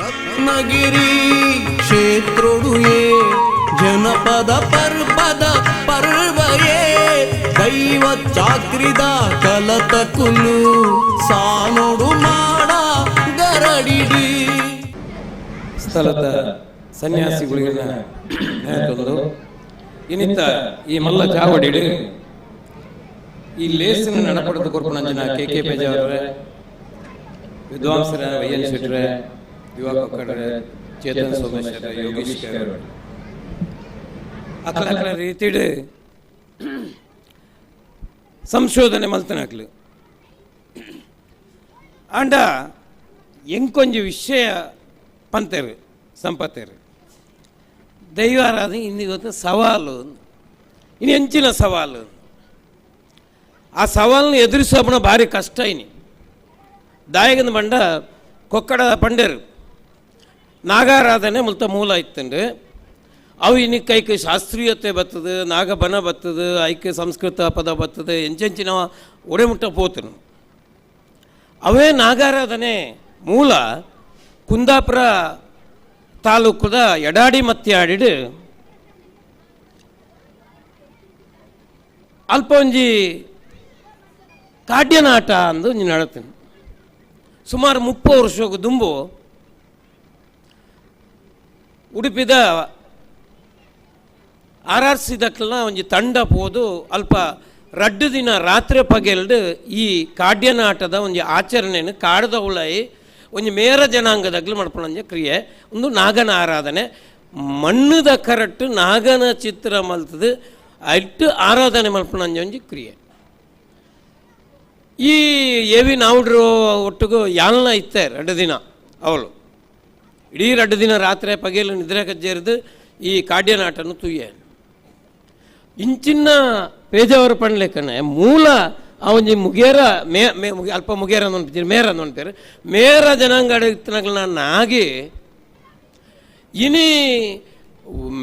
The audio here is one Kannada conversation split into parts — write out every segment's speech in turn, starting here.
ರತ್ನಗಿರಿ ಕ್ಷೇತ್ರೊಡುಯೇ ಜನಪದ ಪರ್ವದ ಪರ್ವಯೇ, ದೈವ ಚಾಕ್ರಿದ ಕಲತ ಕುಲು ಸಾನೋಡು ಮಾಡ ಗರಡಿಡಿ. ಸ್ಥಳದ ಸನ್ಯಾಸಿಗಳಿಗೆಲ್ಲ ನೆನಪೊಂದು ಇನ್ನಿತ್ತ ಈ ಮಲ್ಲ ಚಾವಡಿಡು ಈ ಲೇಸಿನ ನಡಪಡದ ಕೊರ್ಪಣಂಜನ ಕೆ ಕೆ ಪೇಜಾವ್ರೆ, ವಿದ್ವಾಂಸರ, ವೈ ಶೆಟ್ರೆ ಯುವ ಕೊಕ್ಕಡ್ರೆ ಚೇತನ್ ಸೋಮೇಶ್ವರ ಯೋಗೀಶ್ ಕೇರಳ ಅಕ್ಕಲ ಅಕ್ಕಲ ರೀತಿಡು ಸಂಶೋಧನೆ ಮಲ್ತನಾಕ್ಲು ಆಂಡ ಎಂಕೊಂಜಿ ವಿಷಯ ಪಂತೆರು ಸಂಪತ್ತೆರು ದೈವಾರಾಧನೆ ಇನ್ನು ಇವತ್ತು ಸವಾಲು ಇನ್ನು ಹೆಂಚಿನ ಸವಾಲು ಆ ಸವಾಲನ್ನು ಎದುರಿಸೋಪನ ಭಾರಿ ಕಷ್ಟ ಇನಿ ದಾಯಗನ ಬಂಡ ಕೊಕ್ಕಡ ಪಂಡೇರು ನಾಗಾರಾಧನೆ ಮುಲ್ತ ಮೂಲ ಇತ್ತಂಡು ಅವು ಇನ್ನು ಕೈ ಶಾಸ್ತ್ರೀಯತೆ ಬರ್ತದೆ, ನಾಗಬನ ಬರ್ತದೆ ಐಕೆ ಸಂಸ್ಕೃತ ಪದ ಬರ್ತದೆ, ಎಂಚೆಂಚಿನ ಒಡೆಮುಟ್ಟ ಪೋತನು. ಅವೇ ನಾಗಾರಾಧನೆ ಮೂಲ ಕುಂದಾಪುರ ತಾಲೂಕದ ಎಡಾಡಿ ಮತ್ತೆ ಅಲ್ಪ ಒಂಜಿ ಕಾಡ್ಯನಾಟ ಅಂದು ನೀನು ಹೇಳ್ತೀನಿ ಸುಮಾರು ಮುಪ್ಪ ವರ್ಷಕ್ಕೆ ದುಂಬು ಉಡುಪಿದ ಆರ್ ಆರ್ ಸಿ ದಕ್ಕಲ್ನ ಒಂಜಿ ತಂಡ ಪೋದು ಅಲ್ಪ ರಡ್ಡು ದಿನ ರಾತ್ರಿ ಪಗೆಲ್ಡು ಈ ಕಾಡ್ಯನಾಟದ ಒಂದು ಆಚರಣೆಯನ್ನು ಕಾಡದ ಉಳಾಯಿ ಒಂದು ಮೇರ ಜನಾಂಗದಾಗ್ಲು ಮಾಡ್ಕೊಳ್ಳೋ ಕ್ರಿಯೆ, ಒಂದು ನಾಗನ ಆರಾಧನೆ. ಮಣ್ಣದ ಕರಟ್ಟು ನಾಗನ ಚಿತ್ರ ಮಲ್ತದು, ಅಟ್ಟು ಆರಾಧನೆ ಮಲ್ಪಣ ಒಂಜಿ ಕ್ರಿಯೆ. ಈ ಎವಿ ನಾವುಡ್ರು ಒಟ್ಟಿಗೂ ಯಾಲ್ನ ಇತ್ತೆ ಎರಡು ದಿನ, ಅವಳು. ಇಡೀ ಎರಡು ದಿನ ರಾತ್ರಿ ಪಗೆಯಲ್ಲಿ ನಿದ್ರೆ ಕಜ್ಜೇರಿದು ಈ ಕಾಡ್ಯನಾಟನು ತುಯ್ಯ. ಇಂಚಿನ ಪೇಜಾವರ ಪಣ್ಲೆಕ್ಕನೆ ಮೂಲ ಅವನ ಮುಗೇರ ಮೇ ಮೇ, ಮುಗಿ- ಅಲ್ಪ ಮುಗೇರ ಅಂದ್ಬಿಟ್ಟಿರು ಮೇರ ಅಂದ್ಬಿಟ್ಟಿರು ಮೇರ ಜನಾಂಗ ಇತ್ತನಗಳನ್ನ ನಾಗಿ ಇನಿ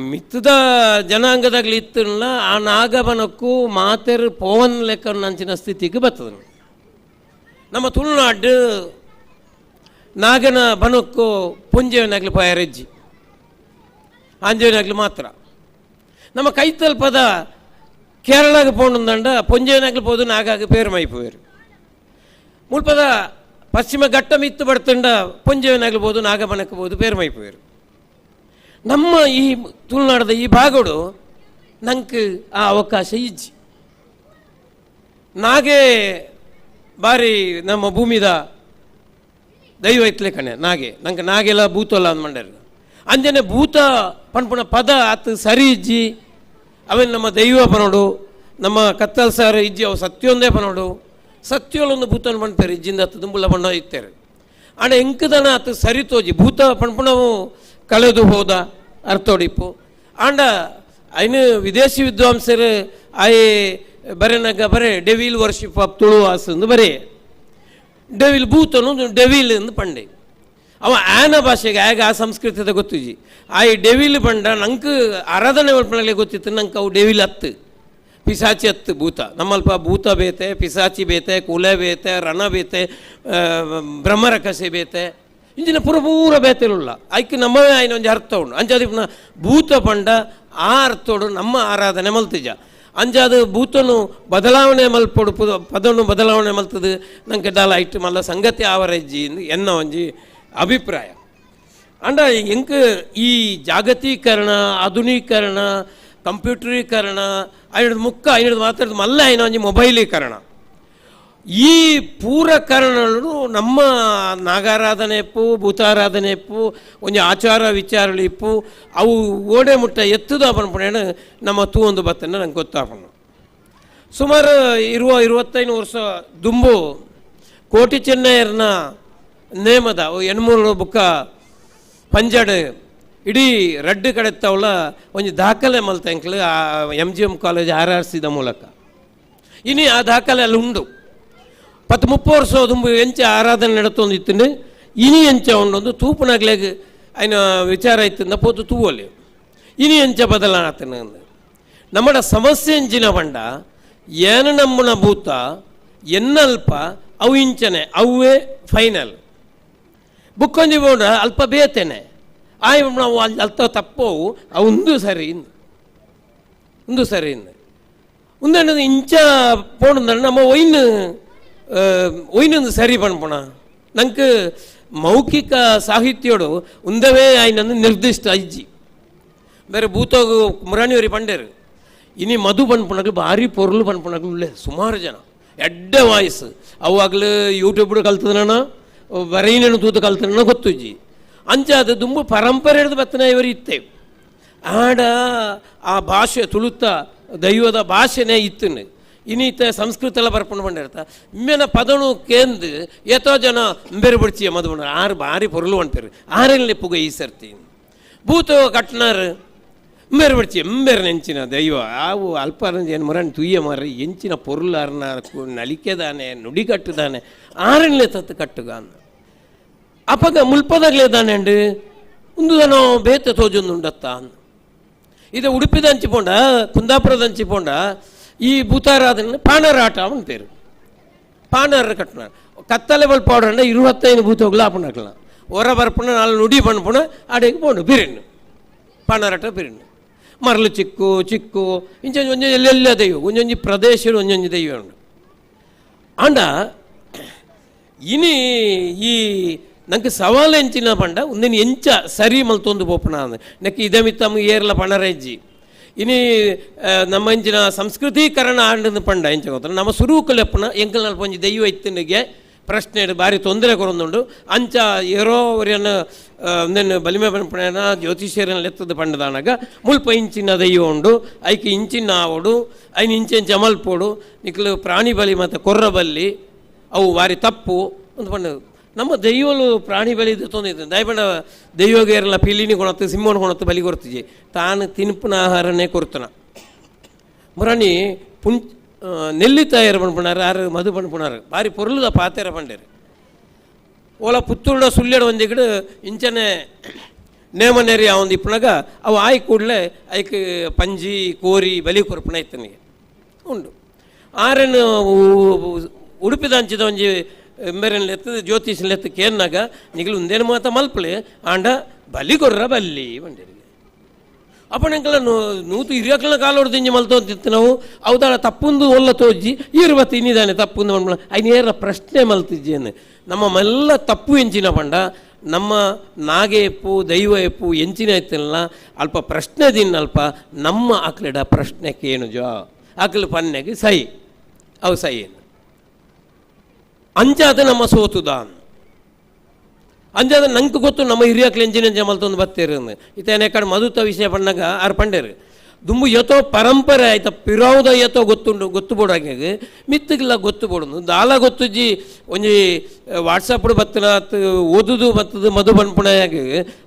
ಮಿತ್ತದ ಜನಾಂಗದಾಗಲಿ ಇತ್ತಲ್ಲ, ಆ ನಾಗಬನಕ್ಕೂ ಮಾತೆರು ಪೋವನ್ ಲೆಕ್ಕ ನಂಚಿನ ಸ್ಥಿತಿಗೆ ಬರ್ತದೆ ನಮ್ಮ ತುಳುನಾಡು ನಾಗನ ಬನಕ್ಕು ಪುಂಜವನಾಗ್ಲಿ ಪಯರೆಜ್ಜಿ. ಆಂಜವನಾಗ್ಲಿ ಮಾತ್ರ. ನಮ್ಮ ಕೈತಲ್ಪದ ಕೇರಳಗೆ ಪೋಂಡುಂದಂಡ ಪೊಂಜವನಾಗ್ಲಿ ಪೋದು, ನಾಗಾಗ ಪೇರು ಮೈಪೋಯರು ಮುಲ್ಪದ ಪಶ್ಚಿಮ ಘಟ್ಟ ಮಿತ್ತು ಬಡ್ತಂಡ ಪೊಂಜವನಾಗ್ಲಿ ಬೋದು ನಾಗಬನಕ್ಕೆ ಬೋದು ಪೇರು ಮೈಪೋಯರು ನಮ್ಮ ಈ ತುಳುನಾಡದ ಈ ಭಾಗಡು ನಂಗೆ ಆ ಅವಕಾಶ ಇಜ್ಜಿ. ನಾಗೇ ಬಾರಿ ನಮ್ಮ ಭೂಮಿದ ದೈವ ಐತ್ಲೆ ಕಣೆ, ನಾಗೆ. ನಂಗೆ ನಾಗೆಲ್ಲ ಭೂತಲ್ಲ ಅಂದ್ ಮಂಡ್ಯಾರ ಅಂಜನೆ ಭೂತ ಪಣ್ಪುಣ ಪದ ಆತ ಸರಿ ಇಜ್ಜಿ, ಅವೇನು ನಮ್ಮ ದೈವ ಬನೋಡು ನಮ್ಮ ಕತ್ತಲ್ ಸರ್ ಇಜ್ಜಿ ಅವು ಸತ್ಯೊಂದೇ ಪನೋಡು ಸತ್ಯೊಳೊಂದು ಭೂತನ ಬಣ್ತಾರೆ ಇಜ್ಜಿಂದ ಆತ ದುಂಬುಲ ಬಣ್ಣ ಇತ್ತೇರು. ಆಂಡ ಎಂಕದನ ಆತ ಸರಿ ತೋಜಿ, ಭೂತ ಪಣ್ಪುಣವು ಕಳೆದು ಹೋದ ಅರ್ಥೋಡಿಪ್ಪು. ಆಂಡ ಐನು ವಿದೇಶಿ ವಿದ್ವಾಂಸರು, ಆಯೆ ಬರೆನಗ ಬರೇ, ಡೆವಿಲ್ ವರ್ಷಿಪ್ ಆಫ್ ತುಳು ಆಸಂದು ಬರೆ. ಡೆವಿಲ್ ಭೂತನು ಡೆವಿಲ್ ಎಂದು ಪಂಡೆ. ಅವ ಆನ ಭಾಷೆಗೆ ಆಗ ಆ ಸಂಸ್ಕೃತದ ಗೊತ್ತಿಜಿ ಆ ಡೆವಿಲ್ ಪಂಡ ನಂಗೆ ಆರಾಧನೆ ಮಲ್ಪಣಲೆ ಗೊತ್ತಿತ್ತು ನಂಗೆ ಅವು ಡೆವಿಲ್ ಹತ್ತು ಪಿಸಾಚಿ ಹತ್ತು ಭೂತ. ನಮ್ಮಲ್ಪ ಭೂತ ಬೇತೆ, ಪಿಸಾಚಿ ಬೇತೆ, ಕುಲೆ ಬೇತೆ, ರಣ ಬೇತೆ ಬ್ರಹ್ಮರಕಸೆ ಬೇತೆ. ಇಂಜಿನ ಪೂರ ಬೇತೆಲುಲ್ಲ ಐಕೆ ನಮ್ಮವೇ ಆಯ್ನ ಒಂದು ಅರ್ಥ ಉಂಡು ಅಂಜಾದಿಪ್ನ ಭೂತ ಪಂಡ ಆ ಅರ್ಥೋಡು ನಮ್ಮ ಆರಾಧನೆ ಮಲ್ತಿಜ. ಅಂಜಾದ ಭೂತನು ಬದಲಾವಣೆ ಮಲ್ಪೊಡು ಪುದ ಪದನು ಬದಲಾವಣೆ ಮಲ್ತದು. ನಂಗೆ ದಾಲ ಐಟ್ ಮಲ್ಲ ಸಂಗತಿ ಆವರಜ್ಜಿ ಎನ್ನ ಒಂಜಿ ಅಭಿಪ್ರಾಯ. ಅಂಡ ಎಂಕ್ ಈ ಜಾಗತೀಕರಣ, ಆಧುನೀಕರಣ, ಕಂಪ್ಯೂಟರೀಕರಣ ಐನದು ಮುಕ್ಕ ಐನದು ಮಾತಾಡೋದು ಮಲ್ಲ ಐನ ಒಂಜಿ ಮೊಬೈಲೀಕರಣ. ಈ ಪೂರಕರಣಗಳು ನಮ್ಮ ನಾಗಾರಾಧನೆ ಇಪ್ಪು ಭೂತಾರಾಧನೆ ಇಪ್ಪು ಒಂಜಿ ಆಚಾರ ವಿಚಾರಗಳು ಇಪ್ಪು ಅವು ಓಡೆ ಮುಟ್ಟ ಎತ್ತದ ಬಂದ್ಬಿಡೋಣ ನಮ್ಮ ತೂ ಒಂದು ಬತ್ತನ್ನು ನಂಗೆ ಗೊತ್ತಾಗೋಣ ಸುಮಾರು ಇರುವ ಇರುವತ್ತೈದು ವರ್ಷ ದುಂಬು ಕೋಟಿ ಚೆನ್ನಯ್ಯರ್ನ ನೇಮದ ಎಣ್ಮೂರು ಬುಕ್ಕ ಪಂಜಡ ಇಡೀ ರಡ್ಡು ಕಡೆತ್ತವಳ ಒಂಜಿ ದಾಖಲೆ ಮಲ್ತಂಕ್ಲು ಆ M G M college R R ಸಿದ ಮೂಲಕ. ಇನಿ ಆ ದಾಖಲೆ ಅಲ್ಲಿ ಉಂಡು. ಪತ್ತು ಮುಪ್ಪು ವರ್ಷ ದುಂಬು ಎಂಚ ಆರಾಧನೆ ನಡತೊಂದು ಇನಿ ಎಂಚ ಅವನೊಂದು ತೂಪನಾಗ್ಲೇ ಆಯ್ನ ವಿಚಾರ ಇತ್ತಿಂದ ಪೋತು ತೂವಲ್ಲಿ. ಇನಿ ಎಂಚ ಬದಲಾನ ನಮ್ಮಡ ಸಮಸ್ಯೆ ಎಂಚಿನ ಬಂಡ ಏನ ನಮ್ಮನ ಭೂತ, ಎನ್ನಲ್ಪ, ಅವು ಇಂಚನೆ ಅವೇ ಫೈನಲ್. ಬುಕ್ಕೊಂಜಿ ಬೋಡ ಅಲ್ಪ ಬೇತೇನೆ. ಆಯ್ ನಾವು ಅಲ್ಲಿ ಅಲ್ಪ ತಪ್ಪವು ಅವಂದು ಸರಿ ಇಂದು. ಒಂದು ಸರಿ ಇಂದು. ಉಂದಣ್ಣದು ಇಂಚ ಪೋಣ ನಮ್ಮ ಒಯ್ನು ஒயினந்து சரி பண்ணப்போனா ನಂಗೆ ಮೌಖಿಕ ಸಾಹಿತ್ಯೋಡು ಉಂದವೇ ಆಯ್ನನ್ನು ನಿರ್ದಿಷ್ಟ ಐಜಿ ಬೇರೆ ಭೂತೋಗ ಮುರಾಣಿಯವರಿ ಪಂಡೇರು. ಇನಿ ಮದು ಬಂದ್ಪುಣಕ್ಲು ಬಾರಿ ಪೊರ್ಲು ಬಂದ್ಪುಣಕ್ಲು ಉಳ್ಳೆ ಸುಮಾರು ಜನ. ಎಡ್ಡೆ ವಾಯ್ಸ್. ಅವಾಗಲೂ ಯೂಟ್ಯೂಬ್ ಕಲ್ತದನ ಬರೀನೇನು ತೂತು ಕಲ್ತದನ ಗೊತ್ತುಜ್ಜಿ ಅಂಚ ಅದು ತುಂಬ ಪರಂಪರೆ ಹಿಡಿದು ಬತ್ತನ ಇತ್ತೆ. ಆಡ ಆ ಭಾಷೆ ತುಳುತ್ತ ದೈವದ ಭಾಷೆನೇ ಇತ್ತನು. ಇನ್ನಿತ ಸಂಸ್ಕೃತ ಎಲ್ಲ ಬರ್ಕೊಂಡು ಬಂದಿರ್ತ ಇಮ್ಮೆನ ಪದನು ಕೇಂದ್ ಎತೋ ಜನ ಬೇರೆ ಬಿಡ್ಚಿಯ ಮದುವಣ ಆರು ಭಾರಿ ಪೊರ್ಲು ಅಂತಾರೆ ಆರಲ್ಲಿ ಪುಗ ಈ ಸರ್ತಿ ಭೂತ ಕಟ್ನಾರ್ ಮೇರೆ ಬಿಡ್ಚಿ ಎಂಬೇರೆ ನೆಂಚಿನ ದೈವ ಆವು ಅಲ್ಪ ಏನು ಮರಣ ತುಯ್ಯ ಮರ ಎಂಚಿನ ಪೊರ್ಲಾರ್ನ ನಲಿಕೆದಾನೆ ನುಡಿ ಕಟ್ಟುದಾನೆ ಆರನ್ಲೆ ತತ್ತು ಕಟ್ಟುಗ ಅಂದ ಅಪಗ ಮುಲ್ಪದಾಗ್ಲೇದಾನೆ ಅಂಡು ಒಂದು ದನ ಬೇತೆ ತೋಜೊಂದು ಉಂಡತ್ತ ಅಂದ ಇದು ಉಡುಪಿದ ಹಂಚಿಕೊಂಡ ಕುಂದಾಪುರದ ಹಂಚಿಕೊಂಡ ఈ భూతారాధనని పానరాట అని పేరు பானார் கட்டினார் கத்தலைவல் பாடுறேன்னா இருபத்தைந்து பூத்தோக்குள்ள அப்படி நடக்கலாம் உரம் பரப்புனா நாலு நொடி பண்ண போனால் அடைக்கு போகணும் பிரின்னு பானாராட்ட பிரின்னு மரல் சிக்கு சிக்கு கொஞ்சம் கொஞ்சம் எல்லா எல்லா தெய்வம் கொஞ்சம் கொஞ்சம் பிரதேசம் கொஞ்சம் கொஞ்சம் தெய்வம் உண்டு ஆண்டா இனி ఈ నాకు సవాలు ఎంచిన పండ నేను ఎంచ సరి మళ్ళీ తొందు పోపునా నాకు ఇదమిత్తాము ఏర్ల పనరేజ్జి ಸಂಸ್ಕೃತೀಕರಣ ಆಂಡದ ಪಂಡ ಎಂಚ ಗೊತ್ತಲ್ಲ? ನಮ್ಮ ಸುರೂಕಲೆಪ್ಪನ ಎಂಕಲ್ ನಲ್ಪ ಒಂಜಿ ದೈವ ಇತ್ತನಿಗೆ ಪ್ರಶ್ನೆ ಬಾರಿ ತೊಂದರೆ ಕೊರೊಂದುಂಡು ಅಂಚ ಏರೋ ಅವರನ್ನು ಒಂದೇನು ಬಲಿಮೆ ಪಂಪಣನ ಜ್ಯೋತಿಷ್ಯರನ್ನ ಲೆತ್ತದ ಪಂಡದಾನಾಗ ಮುಲ್ಪ ಇಂಚಿನ ದೈವ ಉಂಡು, ಐಕೆ ಇಂಚಿನ ಆವಡು, ಐನ್ ಇಂಚೆಂಚ ಮಲ್ಪೋಡು ನಿಕ್ಲು ಪ್ರಾಣಿ ಬಲಿ ಮತ್ತು ಕೊರ್ರ ಬಲ್ಲಿ, ಅವು ಬಾರಿ ತಪ್ಪು ಅಂತ ಪಂಡ ನಮ್ಮ ದೈವಲು ಪ್ರಾಣಿ ಬಲಿ ತೊಂದಿತ್ತು ದಯಪಂಡ ದೈವಗೇರಲ್ಲ ಪಿಲಿನಿ ಕೊಣತ್ತು ಸಿಂಹನ ಕೊಣತ್ತು ಬಲಿ ಕೊಡ್ತಿಜಿ ತಾನು ತಿನ್ಪುನ ಆಹಾರನೇ ಕೊಡ್ತನ ಮುರಾಣಿ ಪುಂ ನೆಲ್ಲಿ ತಯಾರು ಪಣ್ಪುಣಾರು ಆರು ಮಧು ಪಣ್ಪುಣಾರು ಬಾರಿ ಪೊರ್ಲುದ ಪಾತೆರ ಪಂಡೇರು ಓಲ ಪುತ್ತೂರ್ಡ ಸುಳ್ಳೆಡ ಒಂದಿಗಡು ಇಂಚನೆ ನೇಮನೇರಿ ಅವಂದು ಇಪ್ಪನಾಗ ಅವು ಆಯ್ ಕೂಡಲೇ ಐಕ್ ಪಂಜಿ ಕೋರಿ ಬಲಿ ಕೊರ್ಪಣ ಇತ್ತನಿಗೆ ಉಂಡು ಆರೇನು ಉಡುಪಿದ ಹಂಚಿದ ಒಂಜಿ ಎಂಬೆರನ್ ಲೆತ್ತದ ಜ್ಯೋತಿಷನ್ ಲೆತ್ತ ಕೇನ್ನಾಗ ನಿಗಲು ಒಂದೇನು ಮಾತ ಮಲ್ಪಳೆ, ಆಂಡ ಬಲಿ ಕೊರ್ರ ಬಲ್ಲಿ ಬಂಡಿರಿಗೆ ಅಪ್ಪಣಂಕಲ ನೂತು ಹಿರಿಯಕ್ಕಳ ಕಾಲೋಡು ತಿಂಜಿ ಮಲ್ತೋದಿತ್ತು ನಾವು ಅವದಾಳ ತಪ್ಪುಂದು ಒಲ್ಲ ತೋಜಿ ಇರುವತ್ತು ಇನ್ನಿದಾನೆ ತಪ್ಪುಂದು ಮಣ್ಮಳ ಐನೇರ ಪ್ರಶ್ನೆ ಮಲ್ತಿದ್ದೇನೆ ನಮ್ಮ ಮೆಲ್ಲ ತಪ್ಪು ಎಂಚಿನ ಪಂಡ, ನಮ್ಮ ನಾಗೆ ಎಪ್ಪು, ದೈವ ಎಪ್ಪು ಎಂಚಿನ ಎತ್ತಿಲ್ಲ ಅಲ್ಪ ಪ್ರಶ್ನೆ ದಿನ್ನಲ್ಪ ನಮ್ಮ ಆಕ್ಲಿಡ ಪ್ರಶ್ನೆ ಕೇನು ಜೋ ಆಕಲು ಪನ್ನೆಗೆ ಸೈ. ಅವು ಸೈ ಅಂಚಾದ ನಮ್ಮ ಸೋತುದ ಅಂಜಾದ ನಂಗೆ ಗೊತ್ತು ನಮ್ಮ ಹಿರಿಯಕ್ಲೆ ಇಂಜಿನಿಯರ್ ಎಂಜ ಮಲ್ತೊಂದು ಬತ್ತೇರು ಇತೇನೆ ಕಡೆ ಮಧುತ ವಿಷಯ ಪಣ್ಣಾಗ ಆರು ಪಂಡೇರು ದುಂಬು ಯತೋ ಪರಂಪರೆ ಆಯ್ತ ಪಿರಾವುದ ಯತೋ ಗೊತ್ತುಂಡು ಗೊತ್ತು ಬೋಡಾಗ ಮಿತ್ತಗಿಲ್ಲ ಗೊತ್ತು ಬೋಡುದು ದಾಲ ಗೊತ್ತುಜಿ ಒಂಜಿ ವಾಟ್ಸಪ್ ಬತ್ತನ ಓದುದು ಬತ್ತದು ಮಧು ಪನ್ಪುಣಯಾಗ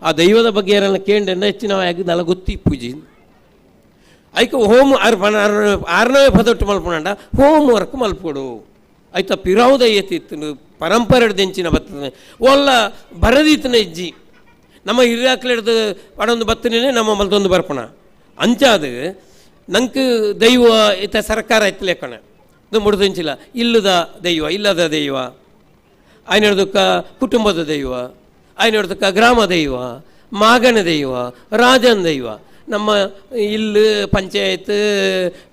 ಆ ದೈವದ ಬಗ್ಗೆ ಏನಲ್ಲ ಕೇಂದ್ರ ಹೆಚ್ಚಿನವಾಗಿ ದಾಲ ಗೊತ್ತಿ ಪೂಜಿ. ಐಕ ಹೋಮ್ ಆರು ಆರನೇ ಪದೊಟ್ಟು ಮಲ್ಪುಣಂಡ. ಹೋಮ್ ವರ್ಕ್ ಮಲ್ಪೊಡು. ಐತ ಪಿರಾವುದ ಏತಿತ್ತು ಪರಂಪರೆ ದೆಂಚಿನ ಬತ್ತದೆ ಒಲ್ಲ ಬರದಿತ್ತನ ಇಜ್ಜಿ. ನಮ್ಮ ಹಿರಿಯಾಕ್ಲಿಡ್ದು ಪಡೊಂದು ಬತ್ತನೇ ನಮ್ಮ ಮಲ್ತೊಂದು ಬರ್ಪಣ. ಅಂಚಾದ ನಂಗೆ ದೈವ ಇತ ಸರ್ಕಾರ ಇತ್ತು ಕಣ. ಇದು ಮುಡ್ದಂಚಿಲ್ಲ ಇಲ್ಲದ ದೈವ ಇಲ್ಲದ ದೈವ. ಆಯ್ನಡ್ದಕ್ಕ ಕುಟುಂಬದ ದೈವ. ಆಯ್ನಡ್ದಕ್ಕ ಗ್ರಾಮ ದೈವ. ಮಾಗನ ದೈವ. ರಾಜನ ದೈವ. ನಮ್ಮ ಇಲ್ಲಿ ಪಂಚಾಯತ್,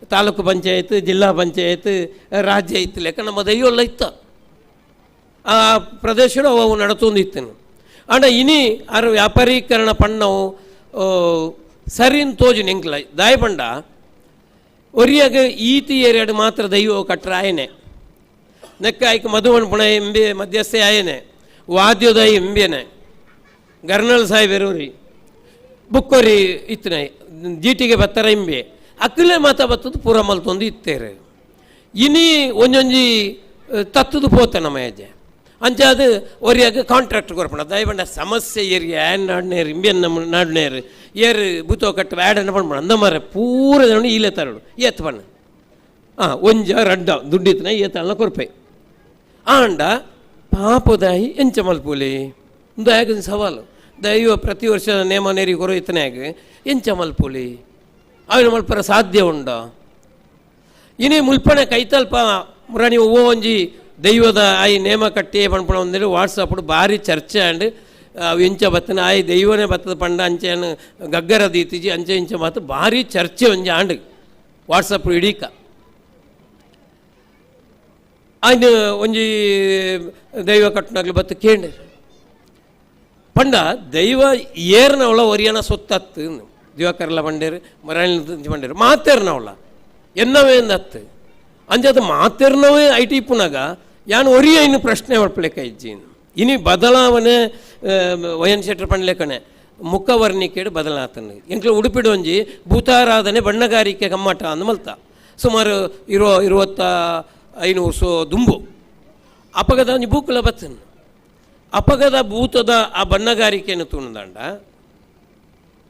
ತಾಲೂಕು ಪಂಚಾಯತ್, ಜಿಲ್ಲಾ ಪಂಚಾಯತ್ ರಾಜ್ಯ ಇತ್ತು ಲೆಕ್ಕ ನಮ್ಮ ದೈವ ಎಲ್ಲ ಇತ್ತ. ಆ ಪ್ರದೇಶಡು ಅವು ನಡತೊಂದಿತ್ತು ಆಂಡ ಇನಿ ಅರ ವ್ಯಾಪಾರೀಕರಣ ಪಣ್ಣವು ಸರಿನ್ ತೋಜು ನಿಂಕ್ಲ ದಾಯಪಂಡ. ಒರಿಯಾಗ ಈತಿ ಏರಿಯಾಡು ಮಾತ್ರ ದೈವ ಕಟ್ರ ಆಯನೆ. ನೆಕ್ಕ ಆಯ್ಕೆ ಮಧುವನ್ ಪುಣ ಎಂಬೆ ಮಧ್ಯಸ್ಥೆ ಆಯನೆ. ವಾದ್ಯೋದಯ ಎಂಬೆನೆ. ಗರ್ನಲ್ ಸಾಹೇಬರವ್ರಿ ಬುಕ್ಕೋರಿ ಇತ್ತಿನ ಜೀಟಿಗೆ ಬತ್ತರ ಇಂಬೆ. ಅಕ್ಕಲೆ ಮಾತ ಬತ್ತದು ಪೂರ ಮಲ್ತೊಂದು ಇತ್ತೇರೆ. ಇನಿ ಒಂಜೊಂಜಿ ತತ್ತದು ಪೋತೆ ನಮ್ಮ ಹೆಜ್ಜೆ ಅಂಚಾದ ಒರಿಯಾಗ ಕಾಂಟ್ರಾಕ್ಟ್ ಕೊರ್ಪಣ ದಯವಂಡ ಸಮಸ್ಯೆ ಏರಿ ಆ್ಯನ್ ನಾಡ್ನೇರು ಇಂಬಿಯನ್ ನಮ್ಮ ನಾಡ್ನೇರು, ಏರು ಬೂತೋ ಕಟ್ಟು ಆ್ಯಡನ್ನ ಪಣ ಅಂದ ಮರ ಪೂರ ಜನ ಇಲ್ಲೇ ತರಡು. ಏತ್ ಬಣ್ಣ ಹಾಂ ಒಂಜ, ರಡ್ಡ ದುಡ್ಡಿತ್ತನ ಏತಲ್ಲ ಕೊರ್ಪೆ. ಆಂಡ ಪಾಪದಾಯಿ ಎಂಚ ಮಲ್ಪುಲಿ. ದಯಾಗ ಸವಾಲು. ದೈವ ಪ್ರತಿ ವರ್ಷದ ನೇಮ ನೆರಿಗೊರು ಇತನೆಯಾಗಿ ಎಂಚ ಮಲ್ಪುಲಿ? ಅವಿನ ಮಲ್ಪರ ಸಾಧ್ಯ ಉಂಡ? ಇನಿ ಮುಲ್ಪಣೆ ಕೈತಲ್ಪ ಮುರಣಿ ಒಂಜಿ ದೈವದ ಆಯಿ ನೇಮ ಕಟ್ಟಿ ಪಂಪಣ ಒಂದಿರು ವಾಟ್ಸಪ್ ಭಾರಿ ಚರ್ಚೆ ಆಂಡ್ ಇಂಚ ಬತ್ತನ ಆಯಿ ದೈವನೇ ಬತ್ತದ ಪಂಡ ಅಂಚೆ ಗಗ್ಗರ ದೀತಿಜಿ ಅಂಚೆ ಇಂಚ ಮಾತು ಭಾರಿ ಚರ್ಚೆ ಒಂಜಿ ಆಂಡ್ ವಾಟ್ಸಪ್ ಇಡೀಕ. ಆಯ್ನ ಒಂಜಿ ದೈವ ಕಟ್ಟನಾಗ್ಲಿ ಬತ್ತು ಕೇಂದ್ರ ಪಂಡ ದೈವ ಏರ್ನವಳ ಒರಿಯನ ಸೊತ್ತತ್ತು ದಿವಾಕರ್ಲ ಪಂಡೇರು ಮರಾಯಣ ಪಂಡೇರು ಮಾತೇರ್ನವಳ ಎನ್ನವೇ ಅಂದತ್ತು ಅಂಜದ ಮಾತೇರ್ನವೇ ಐಟಿ ಪುನಗ ಯಾನ್ ಒರಿಯ ಇನ್ನು ಪ್ರಶ್ನೆ ಹೊಡ್ಪಲೆಕ್ಕ ಇಜ್ಜಿನ್ ಇನಿ ಬದಲಾವಣೆ ವಯನ್ ಶೆಟ್ರ್ ಪಂಡ್ಲೆಕ್ಕನೆ ಮುಖವರ್ಣಿಕೆಡು ಬದಲಾತನು ಎಂಕ್ಲು ಉಡುಪಿಡು ಒಂಜಿ ಭೂತಾರಾಧನೆ ಬಣ್ಣಗಾರಿಕೆ ಕಮ್ಮಟ ಅಂದ ಮಲ್ತ ಸುಮಾರು ಇರೋ ಇರುವತ್ತ ಐನೂರು ಸೊ ದುಂಬು ಅಪಗದ ಒಂಜಿ ಬೂಕುಲ ಬತ್ತನು ಅಪಗದ ಭೂತದ ಆ ಬಣ್ಣಗಾರಿಕೆಯನ್ನು ತುಣದಂಡ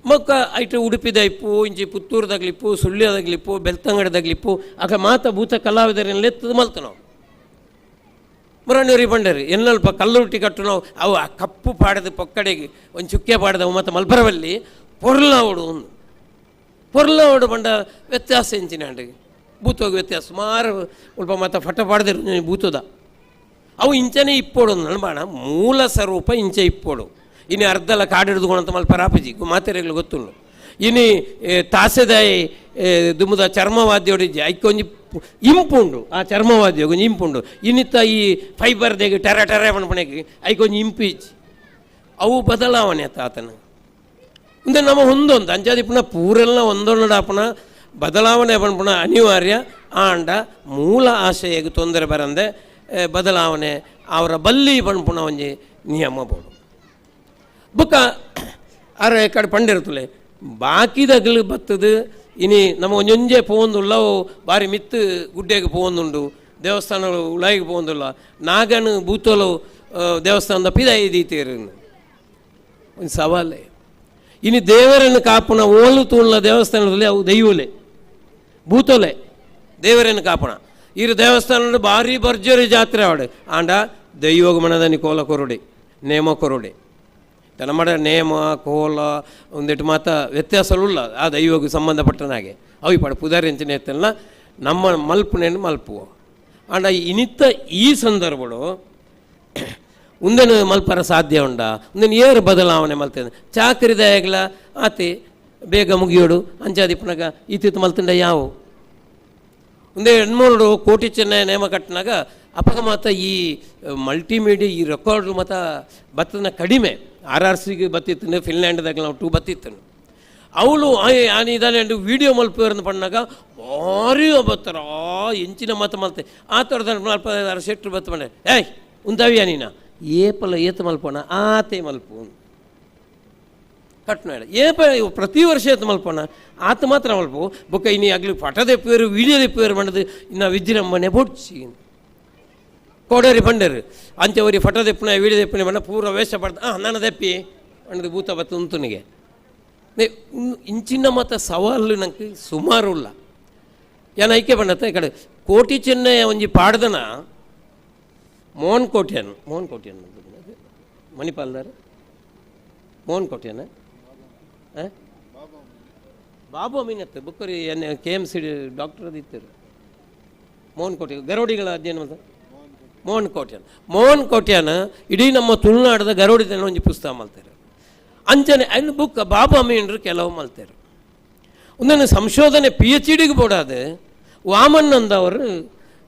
ಮೊಕ್ಕ ಐಟು ಉಡುಪಿದ ಇಪ್ಪು, ಇಂಚಿ ಪುತ್ತೂರದಾಗ್ಲಿಪ್ಪು ಸುಳ್ಳ್ಯದಾಗ್ಲಿಪ್ಪು ಬೆಳ್ತಂಗಡದಾಗ್ಲಿಪ್ಪು ಆಗ ಮಾತ ಭೂತ ಕಲಾವಿದರಲ್ಲಿ ಎತ್ತದ ನಾವು. ಮುರಣ್ಣೂರಿ ಬಂಡರಿ, ಎನ್ನಲ್ಪ ಕಲ್ಲುಟ್ಟಿ ಕಟ್ಟು ನಾವು, ಅವು ಆ ಕಪ್ಪು ಪಾಡದ ಪೊಕ್ಕಡೆಗೆ ಒಂದು ಚುಕ್ಕೆ ಪಾಡದ ಮತ್ತು ಮಲ್ಪರವಲ್ಲಿ ಪೊರ್ಲಾವಡು ಒಂದು. ಪೊರ್ಲಾವಡು ಬಂಡ ವ್ಯತ್ಯಾಸ ಎಂಚಿನಾಂಡಿಗೆ ಭೂತೋಗಿ ವ್ಯತ್ಯಾಸ ಸುಮಾರು, ಸ್ವಲ್ಪ ಮತ್ತು ಫಟ ಪಾಡದಿರು ಭೂತದ. ಅವು ಇಂಚನೆ ಇಪ್ಪೋಡು ನಲ್ಬಾಣ ಮೂಲ ಸ್ವರೂಪ ಇಂಚೆ ಇಪ್ಪೋಡು. ಇನ್ನು ಅರ್ಧಲ ಕಾಡಿಡ್ದುಕೊಂಡಂತ ಮಲ್ಪ ರಾಪಜಿ ಮಾತೆರೆಗಳು ಗೊತ್ತುಂಡು ಇನಿ ತಾಸೆದಾಯಿ ದುಮ್ಮದ ಚರ್ಮವಾದ್ಯೋಡಿ ಐಕೊಂಜಿ ಇಂಪುಂಡು, ಆ ಚರ್ಮವಾದ್ಯ ಒಂಜಿ ಇಂಪುಂಡು. ಇನ್ನಿತ್ತ ಈ ಫೈಬರ್ದೇಗೆ ಟೆರ ಟೆರ ಪಣಪಣೆಗೆ ಐಕೊಂಜಿ ಇಂಪಿಜ್ ಅವು ಬದಲಾವಣೆ ಆತ ಆತನ. ಮುಂದೆ ನಮ್ಮ ಹೊಂದೊಂದು ಅಂಚಾದಿ ಪುನಃ ಪೂರೆಲ್ಲ ಒಂದೊಂದಾಪುನ ಬದಲಾವಣೆ ಪಣಪುಣ ಅನಿವಾರ್ಯ, ಆಂಡ ಮೂಲ ಆಶಯಕ್ಕೆ ತೊಂದರೆ ಬರಂದೆ ಬದಲಾವಣೆ, ಅವರ ಬಲ್ಲಿ ಪಣಪುಣ ಒಂಜಿ ನಿಯಮ ಬೋಡು ಬುಕ್ಕ, ಅರೆ ಕಡೆ ಪಂಡಿರ್ತುಲೆ ಬಾಕಿದಗಳು ಬತ್ತದು, ಇನಿ ನಮ್ಮ ಒಂಜೊಂಜೆ ಅವು ಬಾರಿ ಮಿತ್ತು ಗುಡ್ಡೆಗೆ ಪೋಂದುಂಡು ದೇವಸ್ಥಾನಗಳು ಉಳಾಯಿಗೆ ಪೋವೊಂದುಲ್ಲ, ನಾಗನು ಭೂತೋಲು ದೇವಸ್ಥಾನದ ಪಿದಾಯಿ ದೀತೀರು. ಒಂದು ಸವಾಲೇ. ಇನಿ ದೇವರನ್ನು ಕಾಪುನ ಓಲು ತೂಳ್ನ ದೇವಸ್ಥಾನದಲ್ಲಿ ಅವು ದೈವಲೆ, ಭೂತೋಲೆ, ದೇವರನ್ನು ಕಾಪುಣ. ಇರು ದೇವಸ್ಥಾನ ಭಾರಿ ಭರ್ಜರಿ ಜಾತ್ರೆ ಆವಡೆ. ಆಂಡ ದೈವಗ ಮನದನಿ ಕೋಲ ಕೊರುಡಿ, ನೇಮ ಕೊರುಡೆ. ನಮ್ಮಡ ನೇಮ, ಕೋಲ, ಒಂದಿಟ್ಟು ಮಾತ ವ್ಯತ್ಯಾಸವುಳ್ಳ ಆ ದೈವಕ್ಕೆ ಸಂಬಂಧಪಟ್ಟನಾಗೆ. ಅವು ಪಡ ಪುದಾರಿ ಅಂಚನೆ ಎತ್ತಲ್ಲ ನಮ್ಮ ಮಲ್ಪನೇನು ಮಲ್ಪುವ. ಆಂಡ ಇನಿತ್ತ ಈ ಸಂದರ್ಭಗಳು ಉಂದೆನು ಮಲ್ಪರ ಸಾಧ್ಯ ಉಂಡ, ಉಂದೆನು ಏರು ಬದಲಾವಣೆ ಮಲ್ತೇನೆ. ಚಾಕರಿ ದಯಗ್ಲ ಆತೆ ಬೇಗ ಮುಗಿಯೋಡು ಅಂಜಾದಿಪ್ಪನಾಗ ಪುನಗ ಈತಿತ್ತು ಮಲ್ತಂಡ ಯಾವು? ಒಂದೇ ಮೂರು ಕೋಟಿ ಚೆನ್ನೈ ನೇಮ ಕಟ್ಟಿನಾಗ ಅಪಗ ಮಾತ ಈ ಮಲ್ಟಿಮೀಡಿಯಾ ಈ ರೆಕಾರ್ಡ್ ಮತ್ತು ಬತ್ತನ ಕಡಿಮೆ. ಆರ್ ಆರ್ ಸಿಗೆ ಬತ್ತಿತ್ತು ಫಿನ್ಲ್ಯಾಂಡ್ದಾಗ ನಾವು ಟೂ ಬತ್ತಿತ್ತು ಅವಳು ಆನಿ ವೀಡಿಯೋ ವಿಡಿಯೋ ಮಲ್ಪೇರ್ನ ಪಣ್ಣಾಗ ಭಾರಿ ಬತ್ತಾರ ಎಂಚಿನ ಮತ ಮಲ್ತೆ. ಆ ಥರದ ಮಲ್ಪ ಬತ್ತ ಬಂಡೆ ಏಯ್ ಉಂತಾವಿಯಾ ನೀನ? ಏಪಲ ಏತ ಮಲ್ಪೋಣ ಆತೆ ಮಲ್ಪು ಕಟ್ನಾಡ ಏನಪ್ಪ ಇವು ಪ್ರತಿ ವರ್ಷ ಆಯ್ತು ಮಲ್ಪೋಣ ಆತ ಮಾತ್ರ ಮಲ್ಪು. ಬೊಕ್ಕ ಇನ್ನು ಆಗಲಿ ಪಟದ ಪೇರು ವಿಡಿಯೋದ ಪೇರು ಮಾಡದು, ಇನ್ನು ವಿಜೃಂಭಣೆ ಬೊಡ್ಸಿ. ಕೋಡೇರಿ ಬಂಡರು ಅಂಚೆವರಿ ಫಟೋ ವೀಡಿಯೋದೆಪ್ಪನೆ ವಿಡಿಯೋ ದೆಪ್ಪನೆ ಬಣ್ಣ ಪೂರ ವೇಷ ಪಡ್ದ. ಹಾಂ ನನ್ನ ದೆಪ್ಪಿ ಅನ್ನದು ಭೂತ ಬತ್ತು ಉಂತುನಿಗೆ. ಇಂಚಿನ ಮತ ಸವಾಲು ನಂಗೆ ಸುಮಾರು ಉಲ್ಲ ಏನ ಐಕೆ ಬಂಡತ್ತ ಈ ಕಡೆ ಕೋಟಿ ಚೆನ್ನೈ ಒಂಜಿ ಪಾಡ್ದನ, ಮೋಹನ್ ಕೋಟ್ಯನ್ ಮೋಹನ್ ಕೋಟ್ಯನ್, ಮಣಿಪಾಲ್ದಾರ. ಮೋಹನ್ ಕೋಟ್ಯನ? ಬಾಬು ಅಮೀನತ್ ಬುಕ್ಕರಿ N K M C doctor ಅದಿತ್ತರು Mohan ಕೋಟೆ ಗರೋಡಿಗಳ ಅಧ್ಯಯನ ಅಂತ ಮೋಹನ್ ಕೋಟ್ಯಾನ್. ಮೋಹನ್ ಕೋಟ್ಯಾನ ಇಡೀ ನಮ್ಮ ತುಳುನಾಡದ ಗರೋಡಿದನ ಒಂದು ಪುಸ್ತಕ ಮಲ್ತಾರೆ. ಅಂಚನೆ ಅಲ್ಲಿ ಬುಕ್ ಬಾಬು ಅಮೀನ್ರು ಕೆಲವು ಮಲ್ತಾರೆ. ಒಂದನ್ನು ಸಂಶೋಧನೆ ಪಿ ಎಚ್ ಡಿಗೆ ಬೋಡಾದ ವಾಮನ್ ಅಂದವರು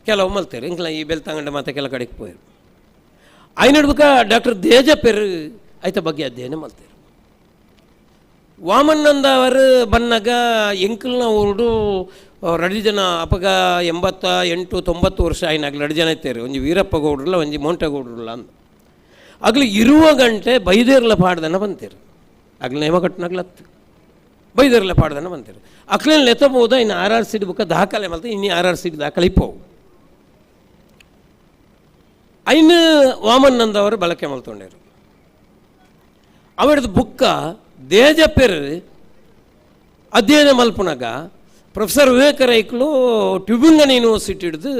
ಕೆಲವು ಮಲ್ತಾರೆ. ಇಂಕ್ಲ ಈ ಬೆಲ್ತಂಗಂಡ ಮತ್ತೆ ಕೆಲ ಕಡೆಗೆ ಪೋಯರು ಐನಡ್ಬೇಕ ಡಾಕ್ಟರ್ ದೇಜಪೆರು ಆಯ್ತ ಬಗ್ಗೆ ಅಧ್ಯಯನ ಮಲ್ತಾರೆ. ವಾಮನ್ನಂದ ಅವರು ಬನ್ನಾಗ ಎಂಕಲ್ನ ಊರು ರಡಿ ಜನ ಅಪಗ ಎಂಬತ್ತ ಎಂಟು ತೊಂಬತ್ತು ವರ್ಷ ಆಯ್ನಾಗ್ಲಿ ರಡಿ ಜನ ಒಂದು ಒಂಜಿ ವೀರಪ್ಪ ಗೌಡ್ರಲ್ಲ ಒಂಜಿ ಮೋಂಟಗೌಡ್ರಲ್ಲ ಅಂದ. ಆಗ್ಲಿ ಇರುವ ಗಂಟೆ ಬೈದೇರ್ಲ ಪಾಡ್ದನ ಬಂತೀರಿ. ಆಗ್ಲಿ ನೇಮ ಕಟ್ಟಿನಾಗ್ಲತ್ತು ಬೈದೇರ್ಲ ಪಾಡ್ದನ ಬಂತೀರಿ. ಅಕ್ಲೇನು ಲೆತ್ತಬೋದ ಇನ್ನು ಆರ್ ಆರ್ ಸಿಡ್ ಬುಕ್ಕ ದಾಖಲೆ ಮಲ್ತ, ಇನ್ನು ಆರ್ ಆರ್ ಸಿಡ್ ದಾಖಲೆ ಇಪ್ಪವು. ಐನು ವಾಮನ್ನಂದವರು ಬಳಕೆ ಮಲ್ತೊಂಡೇರು. ಅವರದ್ದು ಬುಕ್ಕ ದೇಜಪೆರ್ ಅಧ್ಯಯನ ಮಲ್ಪುನಾಗ ಪ್ರೊಫೆಸರ್ ವಿವೇಕರೈಕ್ಲು ಟ್ಯೂಬಿಂಗನ್ ಯೂನಿವರ್ಸಿಟಿ ಹಿಡಿದು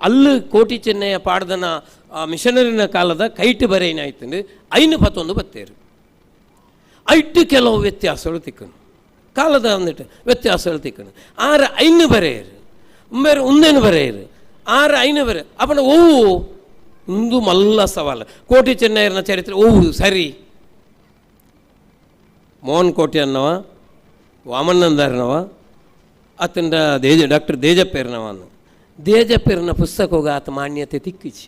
ಅಲ್ಲಿ ಕೋಟಿ ಚೆನ್ನೈಯ ಪಾಡ್ದನ ಮಿಷನರಿನ ಕಾಲದ ಕೈಟ್ ಬರೇನಾಯ್ತಂದ್ರೆ ಐನು ಪತ್ತೊಂದು ಬತ್ತೇರು ಐಟ್ಟು ಕೆಲವು ವ್ಯತ್ಯಾಸಗಳು ತಿಕ್ಕನು, ಕಾಲದ ಅಂದಿಟ್ಟು ವ್ಯತ್ಯಾಸಗಳು ತಿಕ್ಕನು. ಆರು ಐನು ಬರೆಯರು ಬೇರೆ ಉಂದೇನು ಬರೆಯರು ಆರು ಐನು ಬರೆ ಅಪ್ಪನ ಓವು ಒಂದು ಮಲ್ಲ ಸವಾಲು, ಕೋಟಿ ಚೆನ್ನೈಯರ್ನ ಚರಿತ್ರೆ ಓವು ಸರಿ. ಮೋಹನ್ ಕೋಟಿ ಅನ್ನವ ವಾಮನಂದಾರನವ ಆತಂಡ ದೇಜ, ಡಾಕ್ಟರ್ ದೇಜಪ್ಪೇರ್ನವ ಅನ್ನು ದೇಜಪ್ಪೇರ್ನ ಪುಸ್ತಕ ಹೋಗ ಆತ ಮಾನ್ಯತೆ ತಿಕ್ಕಿಚಿ.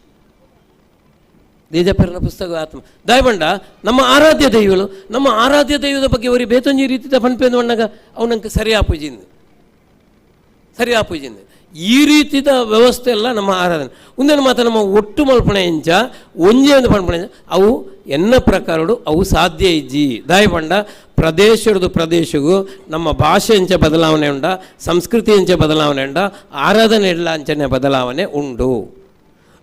ದೇಜಪ್ಪೇರ್ನ ಪುಸ್ತಕ ಆತ ದಯಬಂಡ, ನಮ್ಮ ಆರಾಧ್ಯ ದೈವಗಳು ನಮ್ಮ ಆರಾಧ್ಯ ದೈವದ ಬಗ್ಗೆ ಅವರಿಗೆ ಬೇತೊಂಜಿ ರೀತಿಯ ಪನ್ಪೇಂದು ಅಣ್ಣಗ ಅವನಂಗೆ ಸರಿ ಆಪುಜಿಂದು ಸರಿ ಆಪುಜಿಂದು ಈ ರೀತಿಯ ವ್ಯವಸ್ಥೆ ಎಲ್ಲ ನಮ್ಮ ಆರಾಧನೆ. ಮುಂದಿನ ಮಾತ್ರ ನಮ್ಮ ಒಟ್ಟು ಮಲ್ಪಣೆ ಇಂಚ ಒಂಜಿ ಒಂದು ಪನ್ಪಣೆ ಇಂಚ ಅವು ಎನ್ನ ಪ್ರಕಾರಡು ಅವು ಸಾಧ್ಯ ಇಜ್ಜಿ. ದಾಯಿ ಪಂಡ ಪ್ರದೇಶದ ಪ್ರದೇಶಗೂ, ನಮ್ಮ ಭಾಷೆ ಇಂಚ ಬದಲಾವಣೆ ಉಂಡ, ಸಂಸ್ಕೃತಿ ಇಂಚ ಬದಲಾವಣೆ ಉಂಡ, ಆರಾಧನೆ ಇಲ್ಲ ಅಂಚನೆ ಬದಲಾವಣೆ ಉಂಡು.